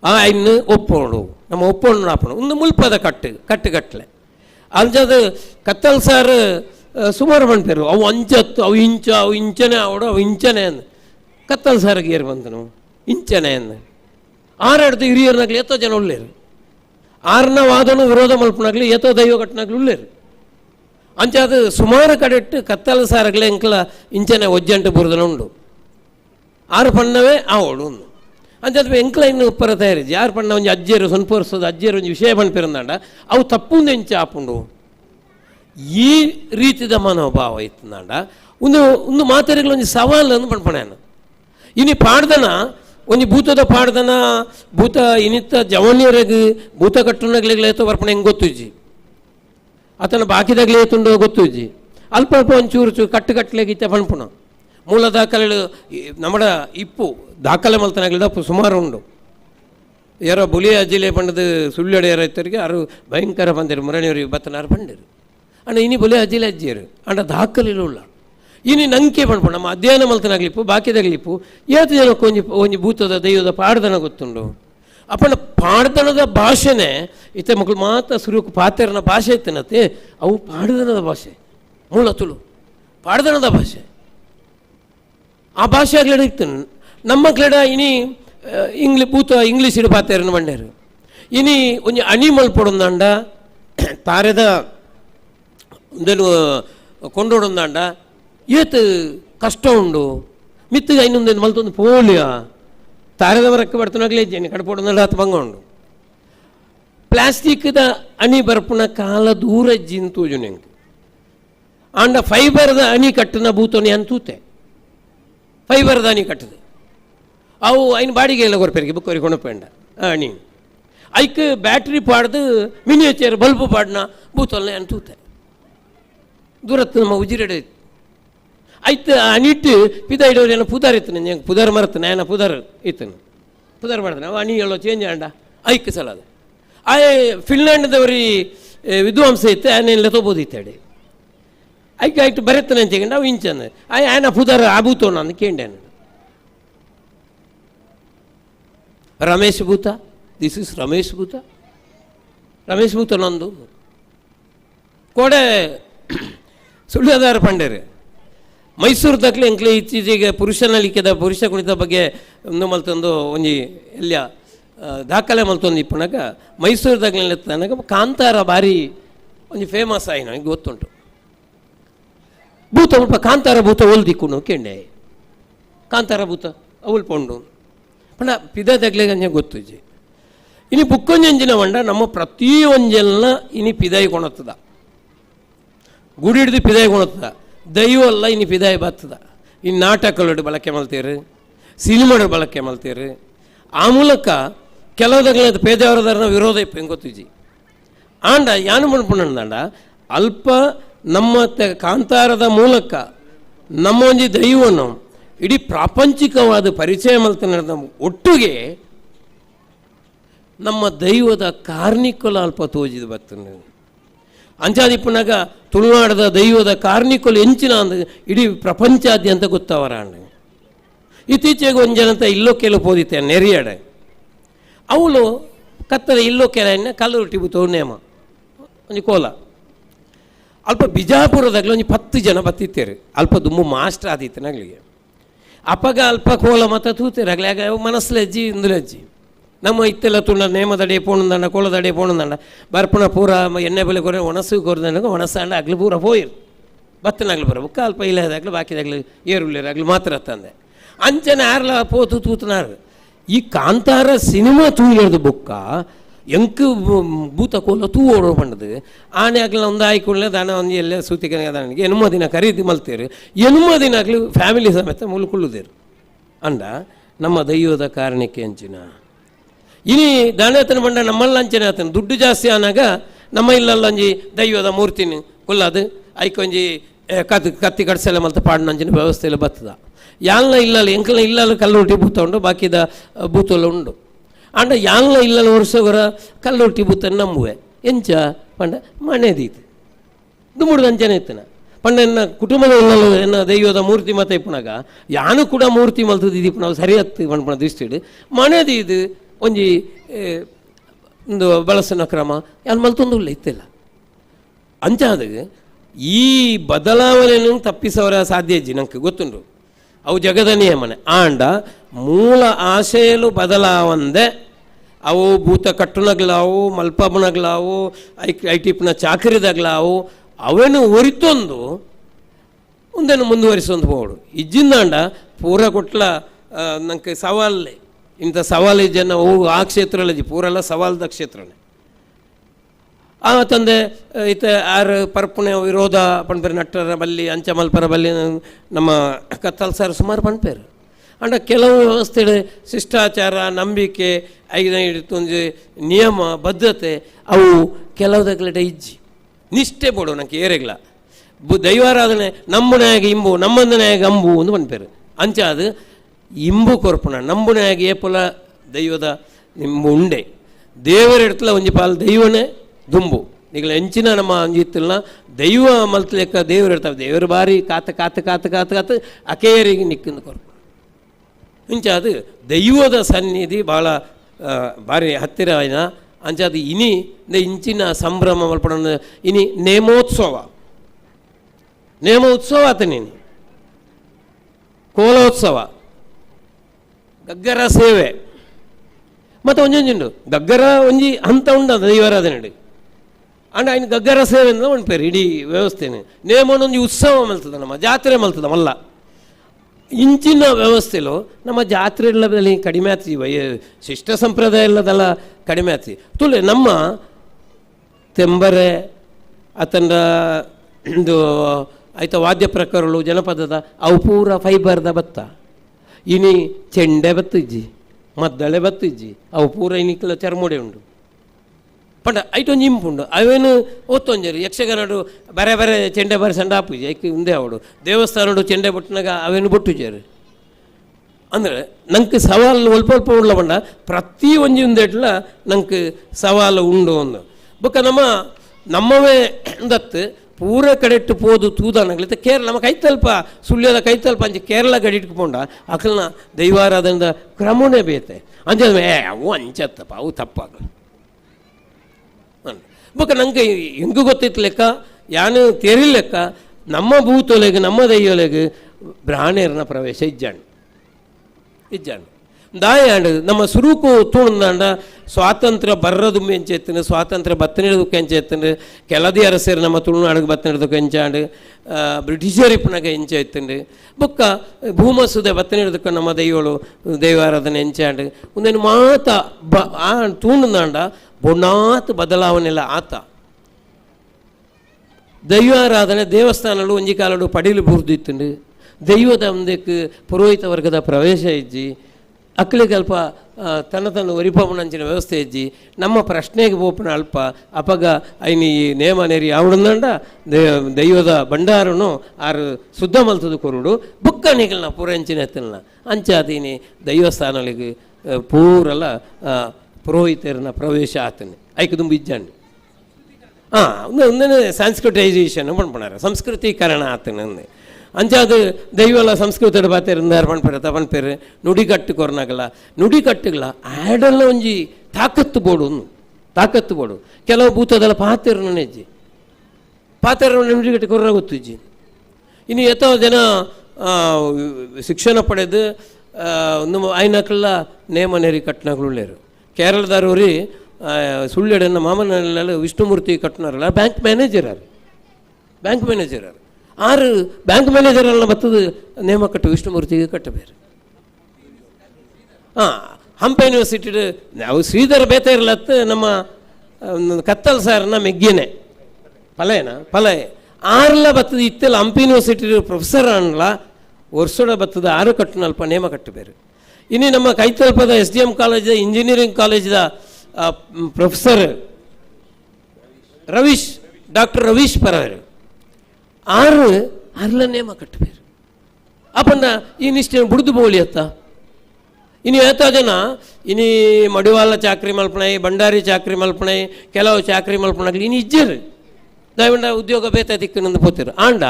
ಆ ಇನ್ನು ಒಪ್ಪೋಡು. ನಮ್ಮ ಒಪ್ಪೋಡು ನಾಪಣ ಒಂದು ಮುಲ್ಪದ ಕಟ್ಟು ಕಟ್ಟುಗಟ್ಲೆ ಅಂಚದು ಕತ್ತಲ್ ಸಾರ್ ಸುಮಾರು ಬಂತೇರು ಅವು ಅಂಚತ್ತು, ಅವು ಇಂಚ, ಅವು ಇಂಚನೆ ಅವಡು ಅವು ಇಂಚನೆ ಅಂದ. ಕತ್ತಲ್ ಸಾರಿಗೆ ಏರು ಬಂತನು ಇಂಚನೆ ಅಂದ. ಆರಾಡ್ದು ಹಿರಿಯರ್ನಾಗ್ಲಿ ಎತ್ತೋ ಜನ ಉಳ್ಳೇರು. ಆರ್ನ ವಾದನು ವಿರೋಧ ಮಲ್ಪನಾಗ್ಲಿ ಎತ್ತೋ ದೈವ ಘಟನಾಗ್ಲಿ ಉಳ್ಳೇರು. ಅಂಚ ಅದು ಸುಮಾರು ಕಡೆ ಇಟ್ಟು ಕತ್ತಲ ಸಾರಗ್ಲೆ ಎಂಕಲ ಇಂಚನೆ ಒಜ್ಜಂಟು ಬುರದನ ಉಂಡು. ಆರು ಪಣ್ಣವೇ ಆ ಓಡು ಉಂದು ಅಂಚದ ಎಂಕಲ ಇನ್ನು ಉಪ್ಪರ ತಯಾರಿಸಿ ಯಾರು ಪಣ್ಣ ಒಂಜಿ ಅಜ್ಜಿಯರು ಸೊನ್ಪೋರ್ಸೋದು ಅಜ್ಜಿಯರು ಒಂಜಿ ವಿಷಯ ಪಣ್ಪಿರಂದಾಂಡ ಅವು ತಪ್ಪುಂದು ಎಂಚ ಆಪುಂಡು. ಈ ರೀತಿದ ಮನೋಭಾವ ಇತ್ತಂದಾಂಡ ಒಂದು ಒಂದು ಮಾತಾಡಿಗಳು ಒಂದು ಸವಾಲನ್ನು ಪಣ್ಪಣೆಯನ್ನು ಇನಿ ಪಾಡ್ದನ ಒಂಜಿ ಭೂತದ ಪಾಡ್ದನ, ಭೂತ ಇನಿತ್ತ ಜವನಿಯರಗ್ ಭೂತ ಕಟ್ಟುನಗ್ಲಿಗ್ಲೇತೋ ಬರ್ಪಣೆ ಹೆಂಗೆ ಗೊತ್ತುಜ್ಜಿ? ಆತನ ಬಾಕಿದಾಗಲೇ ತುಂಡೋ ಗೊತ್ತುಜ್ಜಿ? ಅಲ್ಪ ಅಲ್ಪ ಒಂಚೂರು ಚೂರು ಕಟ್ಟು ಕಟ್ಟಲೆಗಿತ್ತ ಪಣ್ಪುಣ. ಮೂಲ ದಾಖಲೆಗಳು ನಮ್ಮ ನಮ್ಮಡ ಇಪ್ಪು ದಾಖಲೆ ಮಲ್ತನಾಗಲಿದ ಸುಮಾರು ಉಂಡು. ಯಾರೋ ಬುಲಿಯ ಜಿಲ್ಲೆ ಪಂಡದ ಸುಳ್ಳು ರೈತರಿಗೆ ಅರು ಭಯಂಕರ ಬಂದಿರು ಮುರಣಿಯವರಿಗೆ ಬತ್ತನಾರು ಬಂದಿರು ಅಣ್ಣ, ಇನಿ ಬುಲಿಯ ಅಜ್ಜಿಲೆ ಅಜ್ಜಿಯರು. ಅಣ್ಣ ದಾಖಲೆಗಳು ಉಳ್ಳ ಇನಿ ನಂಗೆ ಪಣ್ಪು ನಮ್ಮ ಅಧ್ಯಯನ ಮಲ್ತನಾಗ್ಲಿಪ್ಪು ಬಾಕಿದಾಗ್ಲಿಪ್ಪು ಏತು ಜನಕ್ಕೆ ಒಂಜಿ ಒಂಜಿ ಭೂತದ ದೈವದ ಪಾಡ್ದನ ಗೊತ್ತುಂಡು ಅಪ್ಪನ ಪಾಡ್ದನದ ಭಾಷೆನೇ ಇತ್ತೆ ಮಕ್ಕಳು ಮಾತ್ರ ಸುರುಕು ಪಾತೆರನ ಭಾಷೆ ಇತ್ತನತ್ತೆ ಅವು ಪಾಡ್ದನದ ಭಾಷೆ, ಮೂಲ ತುಳು, ಪಾಡ್ದನದ ಭಾಷೆ. ಆ ಭಾಷೆ ಆಗ್ಲಡ ಇತ್ತು. ನಮ್ಮ ಕ್ಲಡ ಇನಿ ಇಂಗ್ಲಿ, ಭೂತ, ಇಂಗ್ಲೀಷ್ ಇಡು ಪಾತೆರನ ಬಂಡೇರು ಇನಿ ಒಂಜಿ ಅಣಿ ಮಲ್ಪೊಡೊಂದಾಂಡ ತಾರೆದ ಒಂದೇನು ಕೊಂಡೋಡೊಂದಾಂಡ ಏತ್ ಕಷ್ಟ ಉಂಡು. ಮಿತ್ತಗ ಇನ್ನೊಂದೇನು ಮಲ್ತೊಂದು ಪೋಲಿಯ. ತಾರದವರಕ್ಕೆ ಬರ್ತನಾಗಲೇ ಇದ್ದೇನೆ ಕಡಪೋಡ ಹತ್ತು ಬಂಗ ಉಂಡು. ಪ್ಲಾಸ್ಟಿಕ್ದ ಅಣಿ ಬರ್ಪುನ ಕಾಲ ದೂರ ಜಿಂತೂಜು ನಿಂಗೆ. ಆಂಡ ಫೈಬರ್ದ ಅಣಿ ಕಟ್ಟನ ಭೂತೋನಿ ಅಂತೂತೆ ಫೈಬರ್ದ ಅಣಿ ಕಟ್ಟದೆ. ಅವು ಐನ್ ಬಾಡಿಗೆ ಎಲ್ಲ ಕೊರಪೇರಿಗೆ ಬುಕ್ಕರಿ ಕೊಣಪೇಂಡ ಅಣಿ ಐಕ್ ಬ್ಯಾಟ್ರಿ ಪಾಡ್ದು ಮಿನಿಯೇಚರ್ ಬಲ್ಬ್ ಪಾಡ್ನ ಭೂತಲ್ನೆ ಅಂತೂತೆ ದೂರತ್ತು ನಮ್ಮ ಉಜಿರೆಡೆ ಆಯ್ತು ಅನಿಟ್ಟು ಪಿದ ಇಡೋರು ಏನೋ ಪುದಾರ್ ಇತ್ತು ನಂಗೆ ಪುದಾರ್ ಮರತ್ತು ಏನೋ ಪುದಾರ್ ಇತ್ತು ಪುದಾರ್ ಮಾಡ್ತಾನೆ ಅವ ಅಣಿ ಹೇಳೋ ಚೇಂಜ್ ಆಂಡ. ಐಕ್ ಸಲ ಅದು. ಆ ಫಿನ್ಲ್ಯಾಂಡ್ದವ್ರಿ ವಿದ್ವಾಂಸ ಇತ್ತು ಆನೆಲ್ಲ ಅಡಿ ಐಕ್ ಆಯ್ತು ಅಂತ ಅವು ಇಂಚನ ಆಯ್ ಆಯ್ನ ಪುದಾರ್ ಆಬೂತೋ ನಾನು ಕೇಂಡೆ ರಮೇಶ್ ಭೂತ? ದಿಸ್ ಇಸ್ ರಮೇಶ್ ಭೂತ. ರಮೇಶ್ ಭೂತ ನಂದು. ಕೋಡೆ ಸುಳ್ಳದಾರ ಪಂಡೇರು ಮೈಸೂರು ದಾಖಲೆ ಇತ್ತೀಚೆಗೆ ಪುರುಷನ ಲಿಖಿತ ಪುರುಷ ಕುಣಿತ ಬಗ್ಗೆ ಒಂದು ಮಲ್ತೊಂದು ಒಂಜಿ ಎಲ್ಯ ಆ, ದಾಖಲೆ ಮಲ್ತೊಂದು ಇಪ್ಪನಾಗ ಮೈಸೂರು ದಾಖಲೆ ತನಕ ಕಾಂತಾರ ಬಾರಿ ಒಂಜಿ ಫೇಮಸ್ ಆಯಿ ನನಗೆ ಗೊತ್ತುಂಟು. ಭೂತ ಉಲ್ಪ ಕಾಂತಾರ ಭೂತ ಒಲ್ದಿಕ್ಕುನು ಕೆಂಡೆ. ಕಾಂತಾರ ಭೂತ ಅವಲ್ ಪೊಂಡು ಪಂಡ ಪಿದ ದಾಖಲೆ ಗಂಜ ಗೊತ್ತುಜಿ ಇನಿ ಬುಕ್ಕೊಂಜಂಜಿನ ವಂಡ ನಮ್ಮ ಪ್ರತಿ ಒಂಜೆಲ್ಲ ಇನಿ ಪಿದಾಯಿ ಕೊಣತ್ತದ ಗುಡಿ ಹಿಡಿದು ಪಿದಾಯಿ ಕೊಣತ್ತದ ದೈವ ಅಲ್ಲ, ಇನ್ನು ಪಿದಾಯಿ ಬತ್ತದ ಇನ್ನು ನಾಟಕಗಳು ಬಳಕೆ ಮಾಡ್ತೀರಿ ಸಿನಿಮಾಡು ಬಳಕೆ ಮಾಡ್ತೀರಿ. ಆ ಮೂಲಕ ಕೆಲವುದಾಗಲೇ ಪೇದವರದಾರನ ವಿರೋಧ ಇಪ್ಪು ಆಂಡ, ಯಾನು ಮಣ್ಪುಣಂದಾಂಡ ಅಲ್ಪ ನಮ್ಮ ಕಾಂತಾರದ ಮೂಲಕ ನಮ್ಮ ಒಂದು ದೈವನು ಇಡೀ ಪ್ರಾಪಂಚಿಕವಾದ ಪರಿಚಯ ಮಲ್ತನ ಒಟ್ಟಿಗೆ ನಮ್ಮ ದೈವದ ಕಾರ್ನಿಕುಲ ಅಲ್ಪ ತೋಜಿದ ಬರ್ತನೆ. ಅಂಚಾದಿಪ್ಪನಾಗ ತುಳುನಾಡದ ದೈವದ ಕಾರ್ನಿಕುಲ ಹೆಂಚಿನ ಅಂದ ಇಡೀ ಪ್ರಪಂಚಾದ್ಯಂತ ಗೊತ್ತವರ ಅಣ್ಣ ಇತ್ತೀಚೆಗೆ ಒಂದು ಜನತ ಇಲ್ಲೋ ಕೆಲವು ಪೋದಿತ್ತೆ ನೆರಿಯಡೆ. ಅವಳು ಕತ್ತಲ ಇಲ್ಲೋ ಕೆಲ ಕಲ್ಲು ರೊಟ್ಟಿ ಬೂತು ನೇಮ ಒಂಜಿ ಕೋಲ ಅಲ್ಪ ಬಿಜಾಪುರದಾಗಲಿ ಒಂದು ಪತ್ತು ಜನ ಬತ್ತಿತ್ತೇರು. ಅಲ್ಪ ದುಮ್ಮು ಮಾಸ್ಟರ್ ಆದಿತ್ತು ಅಪಗ ಅಲ್ಪ ಕೋಲ ಮತ ತೂತೇರಾಗಲಿ ಆಗ ಮನಸ್ಸಲೆಜ್ಜಿ ಇಂದುಲೆಜ್ಜಿ ನಮ್ಮ ಇತ್ತೆಲ್ಲ ತುಂಡ ನೇಮದಡೆ ಪೋಣಂದಂಡ ಕೋಲದಡೆ ಪೋಣಂದಂಡ ಬರ್ಪಣ ಪೂರ ಎಣ್ಣೆ ಬೆಲೆ ಕೊರೆ ಒಣಸು ಕೊರದಂಡ ಒಣಸಾಂಡ ಅಗ್ಲು ಪೂರ ಹೋಯಿರು ಬತ್ತನಾಗ್ಲಿ ಬರ ಬುಕ್ಕ ಅಲ್ಪ ಇಲ್ಲದಾಗ್ಲಿ, ಬಾಕಿದಾಗ್ಲಿ ಏರುಳ್ಳಿರಾಗ್ಲಿ ಮಾತ್ರ ತಂದೆ. ಅಂಚನೆ ಆರ್ಲ ಪೋತು ತೂತನಾರು. ಈ ಕಾಂತಾರ ಸಿನಿಮಾ ತೂಯಿರೋದು ಬುಕ್ಕ, ಎಂಕ್ ಭೂತ ಕೋಲ ತೂ ಓಡೋ ಬಂಡದು. ಆನೆ ಆಗ್ಲ ಒಂದು ಆಯ್ಕೊಳ್ಳೆ ದನ, ಒಂದು ಎಲ್ಲ ಸೂತಿಕನೆ ನನಗೆ ಎನುಮ ದಿನ ಖರೀದಿ ಮಲ್ತೇರು. ಎನುಮ ದಿನ ಫ್ಯಾಮಿಲಿ ಸಮೇತ ಮುಲ್ಕೊಳ್ಳುದೇರು. ಅಂಡ ನಮ್ಮ ದೈವದ ಕಾರಣಕ್ಕೆ ಅಂಚಿನ ಇನಿ ದಾನೇತನ ಬಂಡ ನಮ್ಮಲ್ಲ ಅಂಚನೆ ಆತನು. ದುಡ್ಡು ಜಾಸ್ತಿ ಆನಾಗ ನಮ್ಮ ಇಲ್ಲಲ್ಲ ಒಂಜಿ ದೈವದ ಮೂರ್ತಿನ ಕುಲ್ಲದು ಐಕೊಂಜಿ ಕತ್, ಕತ್ತಿ ಕಡ್ಸೆಲ್ಲ ಮಲ್ತ ಪಾಡ್ನಂಜಿನ ವ್ಯವಸ್ಥೆ ವ್ಯವಸ್ಥೆಯಲ್ಲಿ ಬರ್ತದ ಯಾಲ್ನ ಇಲ್ಲಲ್ಲ, ಎಂಕಲ್ನ ಇಲ್ಲಲ್ಲ ಕಲ್ಲುಟ್ಟಿ ಬೂತ ಉಂಡು ಬಾಕಿದ ಬೂತಲ್ಲ ಉಂಡು. ಅಂಡ ಯಾಲ್ನ ಇಲ್ಲಲ್ಲ ವರ್ಷಗರ ಕಲ್ಲುಟ್ಟಿ ಭೂತ ನಂಬುವೆ ಎಂಚ, ಪಂಡ ಮನೆದೀತು ದುಮುಡ್ದು ಅಂಚನೆ ಇತ್ತನ. ಪಂಡ ಎನ್ನ ಕುಟುಂಬದ ಇಲ್ಲಲ್ಲ ಎನ್ನ ದೈವದ ಮೂರ್ತಿ ಮತ ಇಪ್ಪನಾಗ ಯಾನು ಕೂಡ ಮೂರ್ತಿ ಮಲ್ತದ ಇದೀಪ ನಾವು ಸರಿ ಪಂಡ ದೃಷ್ಟಿಡು. ಮನೆದು ಇದು ಒಂಜಿ ಒಂದು ಬಳಸಿನ ಕ್ರಮ. ಯಾನ್ ಮಲ್ತೊಂದು ಇತ್ತಿಲ್ಲ ಅಂಚಾದ, ಈ ಬದಲಾವಣೆಯನ್ನು ತಪ್ಪಿಸವರ ಸಾಧ್ಯ ಇಜ್ಜಿ, ನಂಗೆ ಗೊತ್ತುಂಡು ಅವು ಜಗದ ನಿಯಮನೆ. ಆಂಡ, ಮೂಲ ಆಶಯಲು ಬದಲಾವಂದೆ, ಅವು ಭೂತ ಕಟ್ಟುನಗ್ಲಾವು ಮಲ್ಪಬನಗ್ಲಾವು ಐ ಐ ಟಿಪ್ನ ಚಾಕರಿದಾಗ್ಲಾವು, ಅವೇನು ಒರಿತೊಂದು, ಮುಂದೇನು ಮುಂದುವರಿಸೊಂದು ಹೋಡು. ಇಜ್ಜಿಂದಾಂಡ ಪೂರ ಕೊಟ್ಲ ನಂಗೆ ಸವಾಲೇ ಇಂಥ ಸವಾಲು ಜನ ಹೋಗು ಆ ಕ್ಷೇತ್ರದಲ್ಲಿ ಪೂರೆಲ್ಲ ಸವಾಲದ ಕ್ಷೇತ್ರನೇ. ಆ ತಂದೆ, ಈತ ಯಾರು? ಪರ್ಪುಣೆ ವಿರೋಧ ಪಣ್ಪೇರು ನಟ್ಟರ ಬಲ್ಲಿ ಅಂಚಮಲ್ಪರ ಬಲ್ಲಿ, ನಮ್ಮ ಕತ್ತಲ್ ಸರ್ ಸುಮಾರು ಪಣ್ಪೇರು. ಅಂಡ ಕೆಲವು ವ್ಯವಸ್ಥೆಗಳು, ಶಿಷ್ಟಾಚಾರ, ನಂಬಿಕೆ, ಐದು ನಿಯಮ ಬದ್ಧತೆ ಅವು ಕೆಲವುದಕ್ಲೆಟ ಇಜ್ಜಿ. ನಿಷ್ಠೆ ಬೋಡು ನಂಗೆ ಏರೆಗ್ಲ. ಬು ದೈವಾರಾಧನೆ ನಮ್ಮನೆಯಾಗಿ ಇಂಬು ನಮ್ಮಂದನೆಯಾಗಿ ಅಂಬು ಒಂದು ಅಂಚ ಅದು ಇಂಬು ಕೊರ್ಪುಣ ನಂಬುನೆಯಾಗಿ ಏಪುಲ ದೈವದ ನಿಂಬು ಉಂಡೆ. ದೇವರ ಇಡ್ತಲ ಒಂಜಿ ಪಾಲು ದೈವನೇ ದುಂಬು. ಈಗ ಎಂಚಿನ ನಮ್ಮ ಅಂಜಿತ್ತಲ್ನ ದೈವ ಮಲ್ತಲೆಕ್ಕ ದೇವರು ಇರ್ತಾವೆ. ದೇವರು ಬಾರಿ ಕಾತ ಕಾತ ಕಾತ ಕಾತ ಕಾತ ಅಕೇರಿಗೆ ನಿಕ್ಕಿಂದು ಕೊರ್ಪು ಇಂಚ ಅದು ದೈವದ ಸನ್ನಿಧಿ ಭಾಳ ಭಾರಿ ಹತ್ತಿರ ಆಯ್ನ ಅಂಚ ಅದು ಇನಿ ಇಂಚಿನ ಸಂಭ್ರಮ ಮಲ್ಪಡ ಇನಿ ನೇಮೋತ್ಸವ. ನೇಮೋತ್ಸವ ಆತ ನೀನು ಕೋಲೋತ್ಸವ. ಗಗ್ಗರ ಸೇವೆ. ಮತ್ತು ಒಂಜೊಂಜುಂಡು ಗಗ್ಗರ ಒಂಜಿ ಹಂತ ಉಂಡ ಅದು ದೈವಾರಾಧನೆಡು ಅಂಡ ಆಯ್ನ ಗಗ್ಗರ ಸೇವೆ ಅಂದ್ರೆ ಒಂದು ಪೇರು, ಇಡೀ ವ್ಯವಸ್ಥೆನೆ. ನೇಮೊಂದು ಉತ್ಸವ ಮಲ್ತದ ನಮ್ಮ, ಜಾತ್ರೆ ಮಲ್ತದ ಮಲ್ಲ. ಇಂಚಿನ ವ್ಯವಸ್ಥೆಲೋ ನಮ್ಮ ಜಾತ್ರೆ ಎಲ್ಲದಲ್ಲಿ ಕಡಿಮೆ ಆತಿ ಶಿಷ್ಟ ಸಂಪ್ರದಾಯ ಇಲ್ಲದಲ್ಲ ಕಡಿಮೆ ಆತಿ ತುಲೆ ನಮ್ಮ ತೆಂಬರೆ ಆತಂಡ ಇದು ಆಯ್ತ ವಾದ್ಯ ಪ್ರಕಾರಗಳು, ಜನಪದದ ಅವು ಪೂರ ಫೈಬರ್ದ ಭತ್ತ ಇನಿ ಚೆಂಡೆ ಬತ್ತಿಜ್ಜಿ ಮದ್ದಳೆ ಬತ್ತಿಜ್ಜಿ ಅವು ಪೂರ ಇನಿಕ್ಲ ಚರ್ಮುಡೆ ಉಂಡು ಪಂಡ ಐಟೊಂದು ಇಂಪುಂಡು ಅವೇನು ಒತ್ತೊಂಜರು ಯಕ್ಷಗಾನಡು ಬೇರೆ ಬೇರೆ ಚೆಂಡೆ ಬಾರಿ ಸಂಡ ಆಪುಜಿ ಐಕ್ ಉಂದೆ ಅವಡು ದೇವಸ್ಥಾನಡು ಚೆಂಡೆ ಬಟ್ಟಿನಾಗ ಅವೇನು ಬೊಟ್ಟುಜಾರು ಅಂದರೆ ನಂಗೆ ಸವಾಲು ಒಲ್ಪ ಒಲ್ಪ ಉಳ್ಳ ಪಂಡ ಪ್ರತಿ ಒಂಜಿ ಉಂದೆಟ್ಲ ನಂಗೆ ಸವಾಲು ಉಂಡು ಒಂದು ಬೊಕ್ಕ ನಮ್ಮ ನಮ್ಮವೇ ದತ್ತು ಪೂರ ಕಡೆಟ್ಟು ಪೋದು ತೂದಾನಗಳಿತ ಕೇರಳ ನಮ್ಮ ಕೈತಲ್ಪ ಸುಳ್ಯದ ಕೈತಲ್ಪ ಅಂಚೆ ಕೇರಳ ಗಡಿಟ್ಕು ಪೋಂಡ ಅಕಲ್ನ ದೈವಾರಾಧನದ ಕ್ರಮನೇ ಬೇತೆ ಅಂಚೆ ಏ ಅವು ಅಂಚತ್ತಪ್ಪ ಅವು ತಪ್ಪಾಗಲ್ಲ ಬೊಕ್ಕ ನಂಗೆ ಹೆಂಗೂ ಗೊತ್ತಿತ್ತು ಲೆಕ್ಕ ಯಾನು ತೆರಿ ಲೆಕ್ಕ ನಮ್ಮ ಭೂತೊಲೆಗೆ ನಮ್ಮ ದೈವಲೆಗೆ ಬ್ರಾಹ್ಮಣರನ ಪ್ರವೇಶ ಇಜ್ಜಾಂಡು ಇಜ್ಜಾಂಡು ದಾಯಾಂಡು ನಮ್ಮ ಸುರುಕು ತೂಣಂದಾಂಡ ಸ್ವಾತಂತ್ರ್ಯ ಬರ್ರದು ಎಂಚೆತ್ತನು ಸ್ವಾತಂತ್ರ್ಯ ಬತ್ತನಿಡದಕ್ಕೆ ಎಂಚೆತ್ತಿನ ಕೆಲದಿ ಅರಸರು ನಮ್ಮ ತುಳುನಾಡಿಗೆ ಬತ್ತನಿಡದಕ್ಕೆ ಎಂಚಾಂಡು ಬ್ರಿಟಿಷರ್ ಇಪ್ಪನಾಗ ಎಂಚ ಬುಕ್ಕ ಭೂಮಸುದೆ ಬತ್ತನಿಡದಕ್ಕೆ ನಮ್ಮ ದೈವಳು, ದೈವಾರಾಧನೆ ಎಂಚಾಂಡು. ಒಂದೇನು ಮಾತ ಬ, ಆ ತುಂಡ ಬೊಣಾತ್ ಬದಲಾವಣೆ ಬದಲಾವಣೆಲ್ಲ ಆತ. ದೈವಾರಾಧನೆ ದೇವಸ್ಥಾನಗಳು ಒಂಜಿ ಕಾಲಡು ಪಡಿಲು ಬೂರ್ದಿತ್ತುಂಡು. ದೈವದ ಒಂದಕ್ಕೆ ಪುರೋಹಿತ ವರ್ಗದ ಪ್ರವೇಶ ಇಜ್ಜಿ. ಅಕ್ಕಳಿಗೆ ಕಲ್ಪ ತನ್ನ ತನ್ನ ಒರಿಪವನಂಚಿನ ವ್ಯವಸ್ಥೆ ಇಜ್ಜಿ ನಮ್ಮ ಪ್ರಶ್ನೆಗೆ ಓಪನ ಅಲ್ಪ ಅಪಗ ಐನಿ ಈ ನೇಮ, ನೆರಿ ಆವಡಂದಂಡ ದೈವದ ಭಂಡಾರನು ಆರು ಶುದ್ಧ ಮಲ್ತದ ಕೊರುಡು, ಬುಕ್ಕ ನಿಗಲ್ನ ಪೂರಂಚಿನ ಎತ್ತಲ್ನ. ಅಂಚಾದೀನಿ ದೈವಸ್ಥಾನಗಳಿಗೆ ಪೂರಲ ಪುರೋಹಿತರನ್ನ ಪ್ರವೇಶ ಆತನೆ. ಐಕ ದುಂಬು ಇಜ್ಜಂಡು ಹಾಂ ಒಂದು ಸಾಂಸ್ಕೃಟೈಸೇಷನ್ ಪಣ್ಪಣಾರ ಸಂಸ್ಕೃತೀಕರಣ ಆತನಂದು ಅಂಚಾದು ದೈವಲ பார்த்துருந்தார் ಬಾತಿರಂದಾರು ನುಡಿ ತಪಣ್ಪೇರು ನುಡಿಕಟ್ಟು ನುಡಿ ನುಡಿಕಟ್ಟುಗಳ ಆಡಲ್ಲ ಒಂಜಿ ತಾಕತ್ತು ಬೋಡು ತಾಕತ್ತು ಬೋಡು. ಕೆಲವು ಭೂತದಲ್ಲ ಪಾತೆರು ನೆಜ್ಜಿ. ನುಡಿ ನುಡಿಗಟ್ಟು ಕೊರ ಗೊತ್ತಿಜ್ಜಿ. ಇನ್ನು ಎತ್ತೋ ಜನ ಶಿಕ್ಷಣ ಪಡೆದು ಒಂದು ಆಯ್ನಕ್ಕೆಲ್ಲ ನೇಮ ನೆರಿ ಕಟ್ನಾಗಳುಳ್ಳೇರು ಕೇರಳದವ್ರಿ ಸುಳ್ಳೆಡನ್ನ ಮಾಮನಲ್ಲೆಲ್ಲ ವಿಷ್ಣುಮೂರ್ತಿ ಕಟ್ನಾರಲ್ಲ ಬ್ಯಾಂಕ್ ಮ್ಯಾನೇಜರ್ ಬ್ಯಾಂಕ್ ಮ್ಯಾನೇಜರ್ ಆರು ಬ್ಯಾಂಕ್ ಮ್ಯಾನೇಜರ್ ಎಲ್ಲ ಬತ್ತದ ನೇಮ ಕಟ್ಟು ವಿಷ್ಣುಮೂರ್ತಿಗೆ ಕಟ್ಟಬೇರೆ. ಹಾಂ ಹಂಪ ಯೂನಿವರ್ಸಿಟಿ ನಾವು ಶ್ರೀಧರ ಬೇತೇರ್ಲತ್ ನಮ್ಮ ಆ, ಒಂದು ಕತ್ತಲ್ ಸಾರ್ನ ಮೆಗ್ಗಿನೆ. ಪಲಯನ? ಪಲಯ. ಆರ್ಲ ಬತ್ತದ ಇತ್ತೆಲ್ಲ ಹಂಪ ಯೂನಿವರ್ಸಿಟಿ ಪ್ರೊಫೆಸರ್ ಅನ್ಲ ವರ್ಷದ ಬತ್ತದ ಆರು ಕಟ್ಟುನಲ್ಪ ನೇಮ ಕಟ್ಟಬೇರು. ಇನ್ನು ನಮ್ಮ ಕೈತಲ್ಪದ S D M college engineering ಕಾಲೇಜ್ದ professor Ravish doctor Ravish ಪರವರು ಆರು ಅರ್ಲ ನೇಮ ಕಟ್ಟಬೇರು ಅಪ್ಪಣ್ಣ, ಈ ನಿಷ್ಠೆ ಬುಡ್ದು ಬೋಳಿ ಅತ್ತ. ಇನ್ನು ಏತ ಜನ ಇನಿ ಮಡಿವಾಳ ಚಾಕ್ರಿ ಮಲ್ಪಣೆ ಬಂಡಾರಿ ಚಾಕ್ರಿ ಮಲ್ಪಣೆ, ಕೆಲವು ಚಾಕ್ರಿ ಮಲ್ಪಣಗಳು ಇನ್ನು ಇಜ್ಜರು ದಯವಿಂದ ಉದ್ಯೋಗ ಬೇತ ದಿಕ್ಕನಂದು ಪೋತಿರು ಆಂಡ,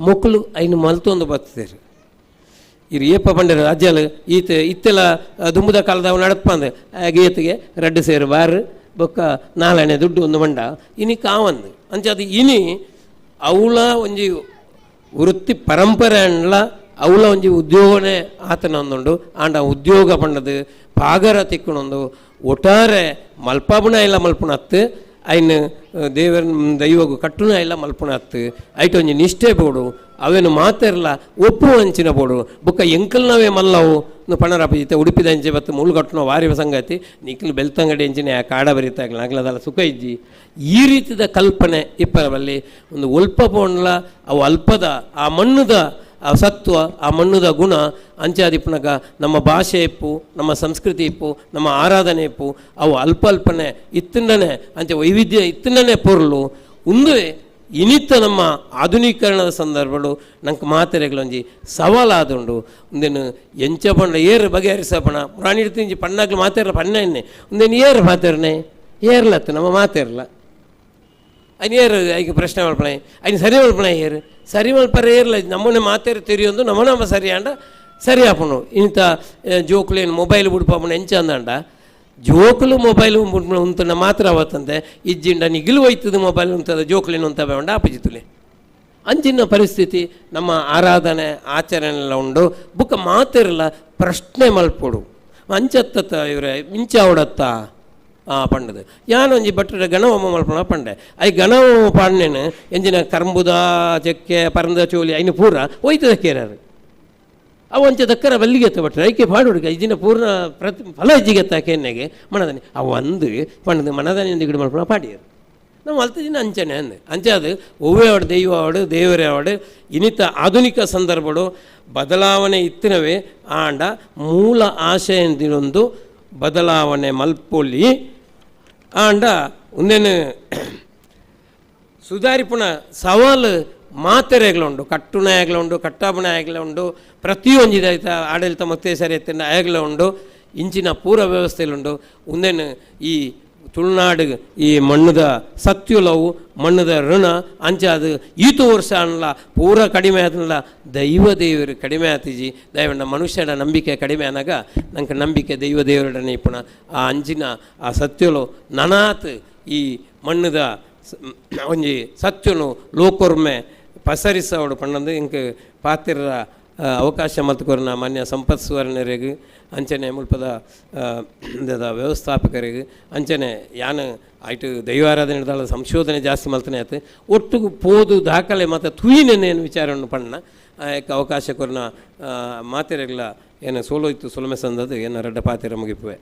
ಮಕ್ಕಳು ಐನು ಮಲ್ತೊಂದು ಬರ್ತೇರು ಇರು ಏಪ ಬಂಡರು ಅಜ್ಜಲು ಈತ, ಇತ್ತೆಲ್ಲ ದುಂಬುದ ಕಾಲದ ನಡತ್ಪಂದು ಗೀತೆಗೆ ರೆಡ್ ಸೇರು ಬಾರು ಬೊಕ್ಕ ನಾಲನೆ ದುಡ್ಡು ಒಂದು ಮಂಡ. ಇನಿ ಕಾವಂದು. ಅಂಚದು ಇನಿ ಅವಳ ಒಂಜಿ ವೃತ್ತಿ ಪರಂಪರೆ ಅಂಡ್ಲ ಅವಳ ಒಂಜಿ ಉದ್ಯೋಗನೇ ಆತನ ಒಂದುಂಡು ಆಂಡ ಉದ್ಯೋಗ ಪಂಡದು ಪಾಗರ ತಿಕ್ಕೊಂಡು ಒಟ್ಟಾರೆ ಮಲ್ಪಾಬುಣ ಇಲ್ಲ ಮಲ್ಪುಣ ಹತ್ತು ಐನ್ ದೇವರ, ದೈವಗು ಕಟ್ಟುನ ಇಲ್ಲ ಮಲ್ಪುಣ ಹತ್ತು ಐಟ್ ಒಂಜಿ ನಿಷ್ಠೆ ಬೋಡು ಅವೇನು ಮಾತಿರಲ್ಲ ಒಪ್ಪು ಅಂಚಿನ ಬೋಡು. ಬೊಕ್ಕ ಎಂಕಲ್ನವೇ ಮಲ್ಲವು. ಪಣರಪ್ಪ ಜೊತೆ ಉಡುಪಿದ ಅಂಚೆ ಬತ್ತು ಮುಳ್ಗಟ್ಟುನ ವಾರಿವ ಸಂಗತಿ. ನಿಕ್ಲು ಬೆಳ್ತಂಗಡಿ ಆ ಕಾಡ ಬರೀತಾಗ್ಲ ಆಗ್ಲದಲ್ಲ ಸುಖ ಇಜ್ಜಿ. ಈ ರೀತಿಯ ಕಲ್ಪನೆ ಇಪ್ಪರಲ್ಲಿ ಒಂದು ಒಲ್ಪ ಪೋಣ್ಲ ಅವು ಅಲ್ಪದ, ಆ ಮಣ್ಣುದ, ಆ ಸತ್ವ, ಆ ಮಣ್ಣುದ ಗುಣ. ಅಂಚಾದಿಪ್ಪನಗ ನಮ್ಮ ಭಾಷೆ ಇಪ್ಪು, ನಮ್ಮ ಸಂಸ್ಕೃತಿ ಇಪ್ಪು, ನಮ್ಮ ಆರಾಧನೆ ಇಪ್ಪು. ಅವು ಅಲ್ಪ ಅಲ್ಪನೆ ಇತ್ತಿಂಡನೆ ಅಂಚೆ ವೈವಿಧ್ಯ ಇತ್ತಿಂಡನೆ ಪೊರ್ಲು. ಒಂದು ಇನಿತ್ತ ನಮ್ಮ ಆಧುನೀಕರಣದ ಸಂದರ್ಭಗಳು ನಂಗೆ ಮಾತೆರೆಗಳೊಂಜಿ ಸವಾಲಾದುಂಡು. ಒಂದೇನು ಎಂಚ ಪಂಡ ಏರು ಬಗೆಹರಿಸಪಣ ಪ್ರಾಣಿ ಇಡ್ತೀನಿ ಪಣ್ಣಾಗ್ಲು ಮಾತಾಡಲ್ಲ ಪಣ್ಣ ಎಣ್ಣೆ. ಒಂದೇನು ಏರು ಮಾತಾರನೆ? ಏರ್ಲತ್ತು, ನಮ್ಮ ಮಾತೇರಲ್ಲ ಅಯ್ನ ಏರು ಐಕೆ ಪ್ರಶ್ನೆ ಮಾಡ್ಪಣೆ ಅಯ್ನ ಸರಿ ಮಾಡ್ಪಣೆ ಏರು? ಸರಿ ಮಲ್ಪರ ಏರ್ಲ, ನಮ್ಮನೆ ಮಾತೇರು ತೆರಿಯೊಂದು, ನಮ್ಮ ನಮ್ಮ ಸರಿ ಅಂಡ ಸರಿ ಆಪಣು ಇಂಥ ಜೋಕ್ಲೇನು, ಮೊಬೈಲ್ ಬಿಡ್ಪಾಪಣ ಎಂಚ ಅಂದಂಡ. ಜೋಕುಲು ಮೊಬೈಲ್ ಉಂತುಂಡ ಮಾತ್ರ ಅವತ್ತಂತೆ ಇಜ್ಜಿಂಡ ನಿಗಿಲು ಹೋಯ್ತದ ಮೊಬೈಲ್ ಉಂತದ, ಜೋಕುಲಿನ ಅಂತ ಬೇಡ ಅಪಜಿತುಲಿ ಅಂಚಿನ ಪರಿಸ್ಥಿತಿ, ನಮ್ಮ ಆರಾಧನೆ ಆಚರಣೆ ಎಲ್ಲ ಉಂಡು ಬುಕ್ಕ ಮಾತಿರಲ್ಲ ಪ್ರಶ್ನೆ ಮಲ್ಪೊಡು. ಅಂಚತ್ತ ಇವರೇ ಮಿಂಚ ಅವಡತ್ತ ಆ, ಪಂಡದು. ಯಾನೊಂಜಿ ಬಟ್ಟರೆ ಗಣವಮ್ಮ ಮಲ್ಪಣ ಪಂಡೆ. ಐ ಗಣವಮ್ಮ ಪಾಂಡೆನು ಎಂಜಿನ ಕರ್ಂಬುದ, ಚಕ್ಕೆ, ಪರಂದ ಚೋಲಿ, ಐನು ಪೂರ ಒಯ್ತದ ಕೇರಾರು. ಅವು ಅಂಚೆ ದಕ್ಕರ ಬಲ್ಲಿಗೆ ಬಟ್ರೆ ಐಕೆ ಪಾಡುಡುಗ ಇದನ್ನ ಪೂರ್ಣ ಪ್ರತಿ ಫಲ ಇಜ್ಜಿಗೆತ್ತ ಕೆನ್ನೆಗೆ ಮನದನೆ. ಅವು ಒಂದು ಪಂಡದು ಮನದನಿ ಗಿಡ ಮಾಡ್ಕೊಂಡು ಪಾಡಿಯರು. ನಾವು ಅಲ್ತ ದಿನ ಅಂಚನೆ ಅಂದೆ. ಅಂಚೆ ಅದು ಒವ್ವೆ ಅವಡು ದೈವ ಅವಡು ದೇವರೇ ಅವಡು ಇನಿತ ಆಧುನಿಕ ಸಂದರ್ಭಗಳು, ಬದಲಾವಣೆ ಇತ್ತಿನವೇ, ಆಂಡ ಮೂಲ ಆಶಯಂದಿನೊಂದು ಬದಲಾವಣೆ ಮಲ್ಪೊಲಿ. ಆಂಡ ಒಂದೇನು ಸುಧಾರಿಪುಣ ಸವಾಲು ಮಾತೆರೆಗಳುಂಡು ಕಟ್ಟುಣ ಉಂಡು ಕಟ್ಟಾಪುಣ ಉಂಡು ಪ್ರತಿಯೊಂದು ಇದಾಯ್ತ ಆಡಳಿತ ಮತ್ತೆ ಸರಿ ಎತ್ತಿನ ಆಯಗಳ ಉಂಡು ಇಂಚಿನ ಪೂರ ವ್ಯವಸ್ಥೆಲುಂಡು ಉಂದೇನು ಈ ತುಳುನಾಡು, ಈ ಮಣ್ಣದ ಸತ್ಯುಲವು, ಮಣ್ಣದ ಋಣ, ಅಂಚ ಅದು ಈತು ವರ್ಷ ಅನ್ನಲ್ಲ ಪೂರ ಕಡಿಮೆ ಆದನಲ್ಲ, ದೈವ ದೇವರು ಕಡಿಮೆ ಆತಿಜಿ ದಯವಿಡ ಮನುಷ್ಯನ ನಂಬಿಕೆ ಕಡಿಮೆ ಆನಾಗ ನಂಗೆ ನಂಬಿಕೆ ದೈವ ದೇವರೊಡನೆ ಇಪ್ಪಣ. ಆ ಅಂಚಿನ, ಆ ಸತ್ಯುಲು, ನನಾತ್ ಈ ಮಣ್ಣದ ಒಂಜಿ ಸತ್ಯನು ಲೋಕೊರ್ಮೆ ಪಸರಿಸವಡು ಪಂಡಂದು ಇಂಕ್ ಪಾತಿರ ಅವಕಾಶ ಮಲ್ತುಕೊರ್ನ ಮಾನ್ಯ ಸಂಪತ್ ಸುವರ್ಣರಿಗೆ, ಅಂಚನೆ ಮುಲ್ಪದ ವ್ಯವಸ್ಥಾಪಕರಿಗೆ, ಅಂಚನೆ ಯಾನು ಆಯ್ತು ದೈವಾರಾಧನೆ ಹಿಡ್ದಾಳ ಸಂಶೋಧನೆ ಜಾಸ್ತಿ ಮಲ್ತನೆ ಆಯ್ತು. ಒಟ್ಟು ಪೋದು ದಾಖಲೆ ಮತ್ತು ತುಯಿನೇನು ವಿಚಾರವನ್ನು ಪಣ್ಣ ಯಾಕೆ ಅವಕಾಶ ಕೊರ್ನ ಮಾತಿರಗಳ ಏನು ಸೋಲೋಯ್ತು ಸುಲಮೆ ಸಂದದು ಏನು ರಡ್ಡ ಪಾತಿರ ಮುಗಿಪುವೆ.